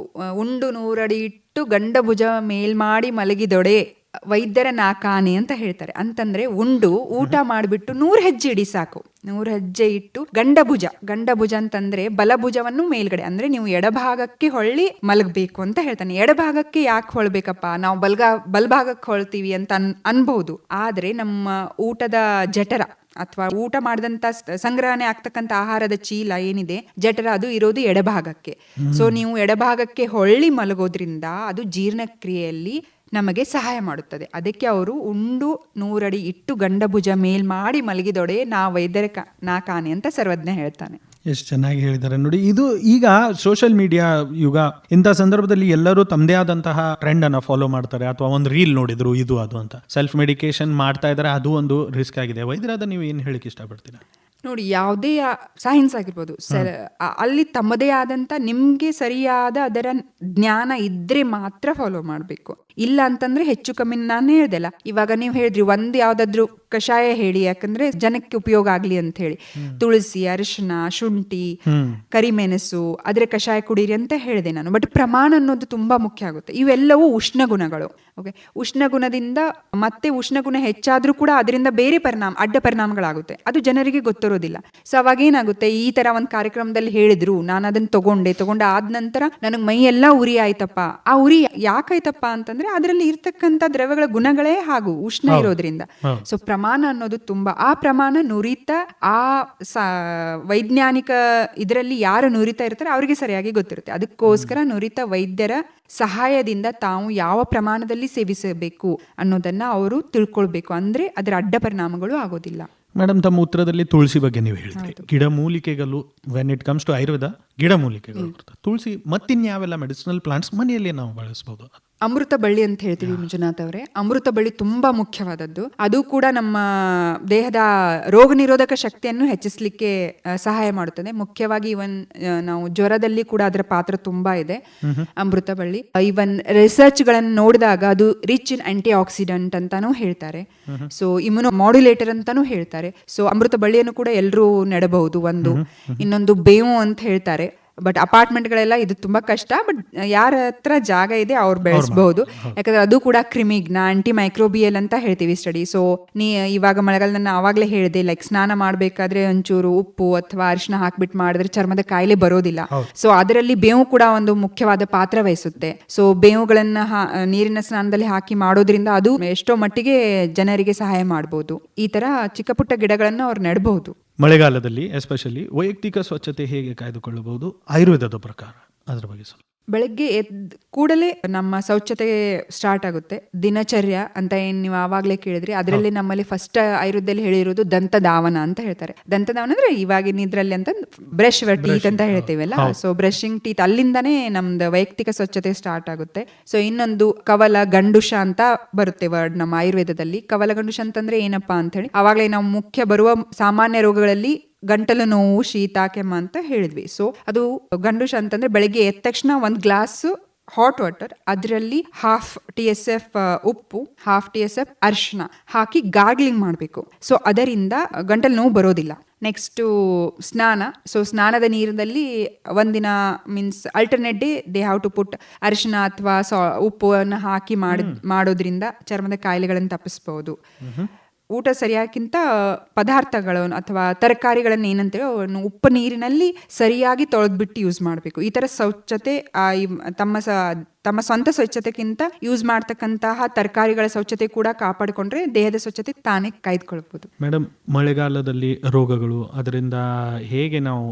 ಉಂಡು ನೂರಡಿ ಇಟ್ಟು ಗಂಡ ಭುಜ ಮೇಲ್ಮಾಡಿ ಮಲಗಿದೊಡೆ. ವೈದ್ಯರ ನಾಕಾನೆ ಅಂತ ಹೇಳ್ತಾರೆ. ಅಂತಂದ್ರೆ ಉಂಡು ಊಟ ಮಾಡಿಬಿಟ್ಟು ನೂರು ಹೆಜ್ಜೆ ಇಡಿ ಸಾಕು. ನೂರು ಹೆಜ್ಜೆ ಇಟ್ಟು ಗಂಡಭುಜ. ಗಂಡಭುಜ ಅಂತಂದ್ರೆ ಬಲಭುಜವನ್ನು ಮೇಲ್ಗಡೆ ಅಂದ್ರೆ ನೀವು ಎಡಭಾಗಕ್ಕೆ ಹೊಳ್ಳಿ ಮಲಗಬೇಕು ಅಂತ ಹೇಳ್ತಾನೆ. ಎಡಭಾಗಕ್ಕೆ ಯಾಕೆ ಹೊಳ್ಬೇಕಪ್ಪ? ನಾವು ಬಲ್ಗ ಬಲ್ಭಾಗಕ್ಕೆ ಹೊಳ್ತೀವಿ ಅಂತ ಅನ್ ಅನ್ಬಹುದು ಆದ್ರೆ ನಮ್ಮ ಊಟದ ಜಠರ ಅಥವಾ ಊಟ ಮಾಡಿದಂತ ಸಂಗ್ರಹಣೆ ಆಗ್ತಕ್ಕಂಥ ಆಹಾರದ ಚೀಲ ಏನಿದೆ? ಜಠರ ಅದು ಇರೋದು ಎಡಭಾಗಕ್ಕೆ. ಸೊ ನೀವು ಎಡಭಾಗಕ್ಕೆ ಹೊಳ್ಳಿ ಮಲಗೋದ್ರಿಂದ ಅದು ಜೀರ್ಣಕ್ರಿಯೆಯಲ್ಲಿ ನಮಗೆ ಸಹಾಯ ಮಾಡುತ್ತದೆ. ಅದಕ್ಕೆ ಅವರು ಉಂಡು ನೂರಡಿ ಇಟ್ಟು ಗಂಡಭುಜ ಮೇಲ್ ಮಾಡಿ ಮಲಗಿದೊಡೆ ನಾ ವೈದ್ಯರ ಕಾ- ನಾ ಕಾನೆ ಅಂತ ಸರ್ವಜ್ಞ ಹೇಳ್ತಾನೆ. ಎಷ್ಟು ಚೆನ್ನಾಗಿ ಹೇಳಿದ್ದಾರೆ ನೋಡಿ. ಇದು ಈಗ ಸೋಷಿಯಲ್ ಮೀಡಿಯಾ ಯುಗ ಇಂಥ ಸಂದರ್ಭದಲ್ಲಿ ಎಲ್ಲರೂ ತಮ್ಮದೇ ಆದಂತಹ ಟ್ರೆಂಡ್ ಅನ್ನ ಫಾಲೋ ಮಾಡ್ತಾರೆ. ಅಥವಾ ಒಂದು ರೀಲ್ ನೋಡಿದ್ರು ಇದು ಅದು ಅಂತ. ಸೆಲ್ಫ್ ಮೆಡಿಕೇಶನ್ ಮಾಡ್ತಾ ಇದ್ದಾರೆ ಅದು ಒಂದು ರಿಸ್ಕ್ ಆಗಿದೆ. ವೈದ್ಯರಾದ ನೀವು ಏನು ಹೇಳಕ್ಕೆ ಇಷ್ಟಪಡ್ತೀರಾ? ನೋಡಿ ಯಾವುದೇ ಸೈನ್ಸ್ ಆಗಿರ್ಬೋದು ಸರ್ ಅಲ್ಲಿ ತಮ್ಮದೇ ಆದಂಥ ನಿಮಗೆ ಸರಿಯಾದ ಅದರ ಜ್ಞಾನ ಇದ್ರೆ ಮಾತ್ರ ಫಾಲೋ ಮಾಡಬೇಕು. ಇಲ್ಲ ಅಂತಂದ್ರೆ ಹೆಚ್ಚು ಕಮ್ಮಿ ನಾನು ಹೇಳ್ದೆಲ್ಲ ಇವಾಗ ನೀವು ಹೇಳಿದ್ರಿ ಒಂದ್ ಯಾವ್ದಾದ್ರು ಕಷಾಯ ಹೇಳಿ ಯಾಕಂದ್ರೆ ಜನಕ್ಕೆ ಉಪಯೋಗ ಆಗ್ಲಿ ಅಂತ ಹೇಳಿ. ತುಳಸಿ ಅರಿಶಿನ ಶುಂಠಿ ಕರಿಮೆಣಸು ಅದ್ರ ಕಷಾಯ ಕುಡೀರಿ ಅಂತ ಹೇಳಿದೆ ನಾನು. ಬಟ್ ಪ್ರಮಾಣ ಅನ್ನೋದು ತುಂಬಾ ಮುಖ್ಯ ಆಗುತ್ತೆ. ಇವೆಲ್ಲವೂ ಉಷ್ಣ ಗುಣಗಳು. ಓಕೆ ಉಷ್ಣ ಗುಣದಿಂದ ಮತ್ತೆ ಉಷ್ಣ ಗುಣ ಹೆಚ್ಚಾದ್ರೂ ಕೂಡ ಅದರಿಂದ ಬೇರೆ ಪರಿಣಾಮ ಅಡ್ಡ ಪರಿಣಾಮಗಳಾಗುತ್ತೆ. ಅದು ಜನರಿಗೆ ಗೊತ್ತಿರೋದಿಲ್ಲ. ಸೊ ಅವಾಗ ಏನಾಗುತ್ತೆ? ಈ ತರ ಒಂದು ಕಾರ್ಯಕ್ರಮದಲ್ಲಿ ಹೇಳಿದ್ರು ನಾನು ಅದನ್ನ ತಗೊಂಡೆ ತಗೊಂಡ ಆದ ನಂತರ ನನಗೆ ಮೈ ಎಲ್ಲ ಉರಿ ಆಯ್ತಪ್ಪ. ಆ ಉರಿ ಯಾಕಾಯ್ತಪ್ಪ ಅಂತಂದ್ರೆ ಅದರಲ್ಲಿ ಇರ್ತಕ್ಕಂಥ ದ್ರವ್ಯಗಳ ಗುಣಗಳೇ ಹಾಗೂ ಉಷ್ಣ ಇರೋದ್ರಿಂದ. ಸೊ ಪ್ರಮಾಣ ಅನ್ನೋದು ತುಂಬಾ ಆ ಪ್ರಮಾಣ ನುರಿತ ಆ ವೈಜ್ಞಾನಿಕ ಇದರಲ್ಲಿ ಯಾರು ನುರಿತ ಇರ್ತಾರೆ ಅವರಿಗೆ ಸರಿಯಾಗಿ ಗೊತ್ತಿರುತ್ತೆ. ಅದಕ್ಕೋಸ್ಕರ ನುರಿತ ವೈದ್ಯರ ಸಹಾಯದಿಂದ ತಾವು ಯಾವ ಪ್ರಮಾಣದಲ್ಲಿ ಸೇವಿಸಬೇಕು ಅನ್ನೋದನ್ನ ಅವರು ತಿಳ್ಕೊಳ್ಬೇಕು. ಅಂದ್ರೆ ಅದರ ಅಡ್ಡ ಪರಿಣಾಮಗಳು ಆಗೋದಿಲ್ಲ. ಮೇಡಮ್ ತಮ್ಮ ಉತ್ತರದಲ್ಲಿ ತುಳಸಿ ಬಗ್ಗೆ ನೀವು ಹೇಳಿದ್ರಿ. ಗಿಡಮೂಲಿಕೆಗಳು when it comes to Ayurveda ಗಿಡಮೂಲಿಕೆಗಳು ಮೂಲಿಕೆಗಳು ತುಳಸಿ ಮತ್ತಿನ್ಯಾವೆಲ್ಲ ಮೆಡಿಸಿನಲ್ ಪ್ಲಾಂಟ್ಸ್ ಮನೆಯಲ್ಲಿ ನಾವು ಬಳಸಬಹುದು ಅಮೃತ ಬಳ್ಳಿ ಅಂತ ಹೇಳ್ತೀವಿ ಮಂಜುನಾಥ್ ಅವರೇ. ಅಮೃತ ಬಳ್ಳಿ ತುಂಬಾ ಮುಖ್ಯವಾದದ್ದು. ಅದು ಕೂಡ ನಮ್ಮ ದೇಹದ ರೋಗ ನಿರೋಧಕ ಶಕ್ತಿಯನ್ನು ಹೆಚ್ಚಿಸಲಿಕ್ಕೆ ಸಹಾಯ ಮಾಡುತ್ತದೆ. ಮುಖ್ಯವಾಗಿ ಇವನ್ ನಾವು ಜ್ವರದಲ್ಲಿ ಕೂಡ ಅದರ ಪಾತ್ರ ತುಂಬಾ ಇದೆ ಅಮೃತ ಬಳ್ಳಿ. ಇವನ್ ರಿಸರ್ಚ್ಗಳನ್ನು ನೋಡಿದಾಗ ಅದು ರಿಚ್ ಇನ್ ಆಂಟಿ ಆಕ್ಸಿಡೆಂಟ್ ಅಂತಾನೂ ಹೇಳ್ತಾರೆ. ಸೊ ಇಮ್ಯುನೋ ಮಾಡ್ಯುಲೇಟರ್ ಅಂತಾನೂ ಹೇಳ್ತಾರೆ. ಸೊ ಅಮೃತ ಬಳ್ಳಿಯನ್ನು ಕೂಡ ಎಲ್ಲರೂ ನೆಡಬಹುದು ಒಂದು. ಇನ್ನೊಂದು ಬೇವು ಅಂತ ಹೇಳ್ತಾರೆ. ಬಟ್ ಅಪಾರ್ಟ್ಮೆಂಟ್ಗಳೆಲ್ಲ ಇದು ತುಂಬಾ ಕಷ್ಟ ಬಟ್ ಯಾರ ಹತ್ರ ಜಾಗ ಇದೆ ಅವ್ರು ಬೆಳೆಸಬಹುದು ಯಾಕಂದ್ರೆ ಅದು ಕೂಡ ಕ್ರಿಮಿಗ್ನ ಆಂಟಿ ಮೈಕ್ರೋಬಿಯಲ್ ಅಂತ ಹೇಳ್ತೀವಿ ಸ್ಟಡಿ ಸೊ ನೀ ಇವಾಗ ಮಳೆಗಾಲ ನಾನು ಆವಾಗಲೇ ಹೇಳಿದೆ ಲೈಕ್ ಸ್ನಾನ ಮಾಡಬೇಕಾದ್ರೆ ಒಂಚೂರು ಉಪ್ಪು ಅಥವಾ ಅರಿಶಿನ ಹಾಕ್ಬಿಟ್ಟು ಮಾಡಿದ್ರೆ ಚರ್ಮದ ಕಾಯಿಲೆ ಬರೋದಿಲ್ಲ. ಸೊ ಅದರಲ್ಲಿ ಬೇವು ಕೂಡ ಒಂದು ಮುಖ್ಯವಾದ ಪಾತ್ರ ವಹಿಸುತ್ತೆ. ಸೊ ಬೇವುಗಳನ್ನ ನೀರಿನ ಸ್ನಾನದಲ್ಲಿ ಹಾಕಿ ಮಾಡೋದ್ರಿಂದ ಅದು ಎಷ್ಟೋ ಮಟ್ಟಿಗೆ ಜನರಿಗೆ ಸಹಾಯ ಮಾಡಬಹುದು ಈ ತರ ಚಿಕ್ಕ ಪುಟ್ಟ ಗಿಡಗಳನ್ನು ಅವ್ರು ನೆಡಬಹುದು ಮಳೆಗಾಲದಲ್ಲಿ ಎಸ್ಪೆಷಲಿ ವೈಯಕ್ತಿಕ ಸ್ವಚ್ಛತೆ ಹೇಗೆ ಕಾಯ್ದುಕೊಳ್ಳಬಹುದು ಆಯುರ್ವೇದದ ಪ್ರಕಾರ. ಅದರ ಬಗ್ಗೆ ಸ್ವಲ್ಪ ಬೆಳಗ್ಗೆ ಎದ್ದ ಕೂಡಲೇ ನಮ್ಮ ಸ್ವಚ್ಛತೆ ಸ್ಟಾರ್ಟ್ ಆಗುತ್ತೆ. ದಿನಚರ್ಯ ಅಂತ ಏನ್ ನೀವು ಆವಾಗಲೇ ಕೇಳಿದ್ರಿ ಅದರಲ್ಲಿ ನಮ್ಮಲ್ಲಿ ಫಸ್ಟ್ ಆಯುರ್ವೇದದಲ್ಲಿ ಹೇಳಿರೋದು ದಂತದಾವನ ಅಂತ ಹೇಳ್ತಾರೆ. ದಂತಧಾವನ ಅಂದ್ರೆ ಇವಾಗಿನ ಇದ್ರಲ್ಲಿ ಅಂತ ಬ್ರಷ್ ಟೀತ್ ಅಂತ ಹೇಳ್ತೀವಲ್ಲ? ಸೊ ಬ್ರಷಿಂಗ್ ಟೀತ್ ಅಲ್ಲಿಂದನೇ ನಮ್ದು ವೈಯಕ್ತಿಕ ಸ್ವಚ್ಛತೆ ಸ್ಟಾರ್ಟ್ ಆಗುತ್ತೆ. ಸೊ ಇನ್ನೊಂದು ಕವಲ ಗಂಡುಷ ಅಂತ ಬರುತ್ತೆ ವರ್ಡ್ ನಮ್ಮ ಆಯುರ್ವೇದದಲ್ಲಿ. ಕವಲ ಗಂಡುಷ ಅಂತಂದ್ರೆ ಏನಪ್ಪಾ ಅಂತ ಹೇಳಿ ಅವಾಗಲೇ ನಾವು ಮುಖ್ಯ ಬರುವ ಸಾಮಾನ್ಯ ರೋಗಗಳಲ್ಲಿ ಗಂಟಲು ನೋವು ಶೀತ ಕೆಮ್ಮ ಅಂತ ಹೇಳಿದ್ವಿ. ಸೊ ಅದು ಗಂಡುಶ ಅಂತಂದ್ರೆ ಬೆಳಗ್ಗೆ ಎದ್ದ ತಕ್ಷಣ ಒಂದು ಗ್ಲಾಸ್ ಹಾಟ್ ವಾಟರ್ ಅದರಲ್ಲಿ ಹಾಫ್ ಟಿ ಎಸ್ ಎಫ್ ಉಪ್ಪು ಹಾಫ್ ಟಿ ಎಸ್ ಎಫ್ ಅರಿಶಿನ ಹಾಕಿ ಗಾರ್ಗ್ಲಿಂಗ್ ಮಾಡಬೇಕು. ಸೊ ಅದರಿಂದ ಗಂಟಲು ನೋವು ಬರೋದಿಲ್ಲ. ನೆಕ್ಸ್ಟು ಸ್ನಾನ. ಸೊ ಸ್ನಾನದ ನೀರಿನಲ್ಲಿ ಒಂದಿನ means alternate day they have to put ಅರಿಶಿನ ಅಥವಾ ಸಾ ಉಪ್ಪನ್ನು ಹಾಕಿ ಮಾಡಿ ಮಾಡೋದ್ರಿಂದ ಚರ್ಮದ ಕಾಯಿಲೆಗಳನ್ನು ತಪ್ಪಿಸ್ಬೋದು. ಊಟ ಸರಿಯಾಗಿಂತ ಪದಾರ್ಥಗಳನ್ನು ಅಥವಾ ತರಕಾರಿಗಳನ್ನು ಏನಂತೇವೆ ಅವನ್ನು ಉಪ್ಪು ನೀರಿನಲ್ಲಿ ಸರಿಯಾಗಿ ತೊಳೆದ್ಬಿಟ್ಟು ಯೂಸ್ ಮಾಡಬೇಕು. ಈ ಥರ ಸ್ವಚ್ಛತೆ ತಮ್ಮ ಸ ತಮ್ಮ ಸ್ವಂತ ಸ್ವಚ್ಛತೆಗಿಂತ ಯೂಸ್ ಮಾಡ್ತಕ್ಕಂತಹ ತರಕಾರಿಗಳ ಸ್ವಚ್ಛತೆ ಕೂಡ ಕಾಪಾಡಿಕೊಂಡ್ರೆ ದೇಹದ ಸ್ವಚ್ಛತೆ ತಾನೇ ಕಾಯ್ದುಕೊಳ್ಬಹುದು. ಮೇಡಮ್ ಮಳೆಗಾಲದಲ್ಲಿ ರೋಗಗಳು ಅದರಿಂದ ಹೇಗೆ ನಾವು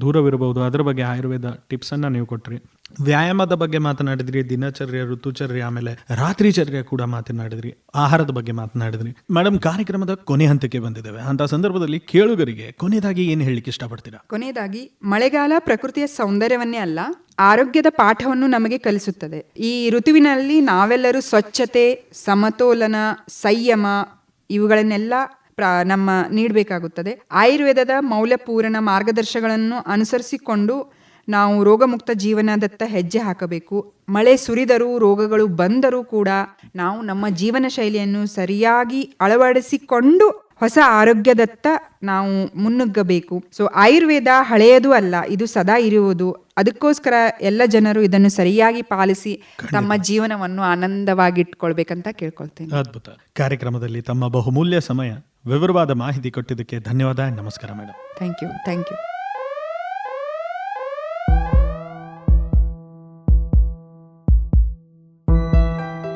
ದೂರವಿರಬಹುದು? ಅದರ ಬಗ್ಗೆ ಆಯುರ್ವೇದ ಟಿಪ್ಸ್ ಅನ್ನ ನೀವು ಕೊಟ್ರಿ. ವ್ಯಾಯಾಮದ ಬಗ್ಗೆ ಮಾತನಾಡಿದ್ರಿ ದಿನಚರ್ಯ ಋತುಚರ್ಯ ಆಮೇಲೆ ರಾತ್ರಿಚರ್ಯ ಕೂಡ ಮಾತನಾಡಿದ್ರಿ ಆಹಾರದ ಬಗ್ಗೆ ಮಾತನಾಡಿದ್ರಿ. ಮೇಡಮ್ ಕಾರ್ಯಕ್ರಮದ ಕೊನೆ ಹಂತಕ್ಕೆ ಬಂದಿದ್ದೇವೆ. ಅಂತ ಸಂದರ್ಭದಲ್ಲಿ ಕೇಳುಗರಿಗೆ ಕೊನೆಯದಾಗಿ ಏನು ಹೇಳಲಿಕ್ಕೆ ಇಷ್ಟಪಡ್ತೀರಾ? ಕೊನೆಯದಾಗಿ ಮಳೆಗಾಲ ಪ್ರಕೃತಿಯ ಸೌಂದರ್ಯವನ್ನೇ ಅಲ್ಲ ಆರೋಗ್ಯದ ಪಾಠವನ್ನು ನಮಗೆ ಕಲಿಸುತ್ತದೆ. ಈ ಋತುವಿನಲ್ಲಿ ನಾವೆಲ್ಲರೂ ಸ್ವಚ್ಛತೆ, ಸಮತೋಲನ, ಸಂಯಮ ಇವುಗಳನ್ನೆಲ್ಲ ನಮ್ಮ ನೀಡಬೇಕಾಗುತ್ತದೆ. ಆಯುರ್ವೇದದ ಮೌಲ್ಯಪೂರ್ಣ ಮಾರ್ಗದರ್ಶಗಳನ್ನು ಅನುಸರಿಸಿಕೊಂಡು ನಾವು ರೋಗಮುಕ್ತ ಜೀವನದತ್ತ ಹೆಜ್ಜೆ ಹಾಕಬೇಕು. ಮಳೆ ಸುರಿದರೂ, ರೋಗಗಳು ಬಂದರೂ ಕೂಡ ನಾವು ನಮ್ಮ ಜೀವನ ಶೈಲಿಯನ್ನು ಸರಿಯಾಗಿ ಅಳವಡಿಸಿಕೊಂಡು ಹೊಸ ಆರೋಗ್ಯದತ್ತ ನಾವು ಮುನ್ನುಗ್ಗಬೇಕು. ಸೊ ಆಯುರ್ವೇದ ಹಳೆಯದು ಅಲ್ಲ ಇದು ಸದಾ ಇರುವುದು. ಅದಕ್ಕೋಸ್ಕರ ಎಲ್ಲ ಜನರು ಇದನ್ನು ಸರಿಯಾಗಿ ಪಾಲಿಸಿ ತಮ್ಮ ಜೀವನವನ್ನು ಆನಂದವಾಗಿಟ್ಕೊಳ್ಬೇಕಂತ ಕೇಳ್ಕೊಳ್ತೇನೆ. ಅದ್ಭುತ. ಕಾರ್ಯಕ್ರಮದಲ್ಲಿ ತಮ್ಮ ಬಹುಮೂಲ್ಯ ಸಮಯ ವಿವರವಾದ ಮಾಹಿತಿ ಕೊಟ್ಟಿದ್ದಕ್ಕೆ ಧನ್ಯವಾದ. ನಮಸ್ಕಾರ madam thank you thank you.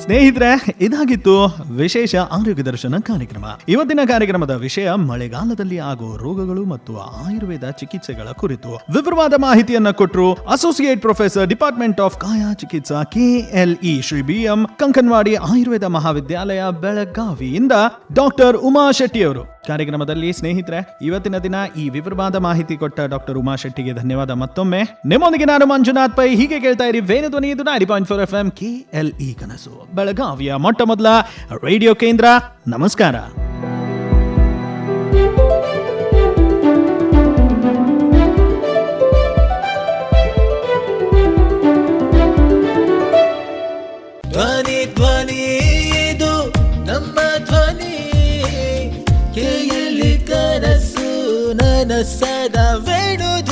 ಸ್ನೇಹಿತರೆ, ಇದಾಗಿತ್ತು ವಿಶೇಷ ಆರೋಗ್ಯ ದರ್ಶನ ಕಾರ್ಯಕ್ರಮ. ಇವತ್ತಿನ ಕಾರ್ಯಕ್ರಮದ ವಿಷಯ, ಮಳೆಗಾಲದಲ್ಲಿ ಆಗೋ ರೋಗಗಳು ಮತ್ತು ಆಯುರ್ವೇದ ಚಿಕಿತ್ಸೆಗಳ ಕುರಿತು. ವಿವರವಾದ ಮಾಹಿತಿಯನ್ನ ಕೊಟ್ಟರು associate professor department of Kaya Chikitsa KLE Shri B M Kankanwadi Ayurveda Mahavidyalaya ಬೆಳಗಾವಿಯಿಂದ doctor Uma Shetty ಅವರು. ಕಾರ್ಯಕ್ರಮದಲ್ಲಿ ಸ್ನೇಹಿತರೆ, ಇವತ್ತಿನ ದಿನ ಈ ವಿವರವಾದ ಮಾಹಿತಿ ಕೊಟ್ಟ ಡಾಕ್ಟರ್ ಉಮಾ ಶೆಟ್ಟಿಗೆ ಧನ್ಯವಾದ. ಮತ್ತೊಮ್ಮೆ ನಿಮ್ಮೊಂದಿಗೆ ನಾನು ಮಂಜುನಾಥ್ ಪೈ. ಹೀಗೆ ಕೇಳ್ತಾ ಇರಿ ವೇಣು ಧ್ವನಿ ಇದು ninety point four FM K L E E ಕನಸು. ಬೆಳಗಾವಿಯ ಮೊಟ್ಟ ಮೊದಲ ರೇಡಿಯೋ ಕೇಂದ್ರ. ನಮಸ್ಕಾರ. ಧ್ವನಿ ಕನಸು ನನಸದ ವೇಣು ಧ್ವನಿ ವೇಣು ಧ್ವನಿ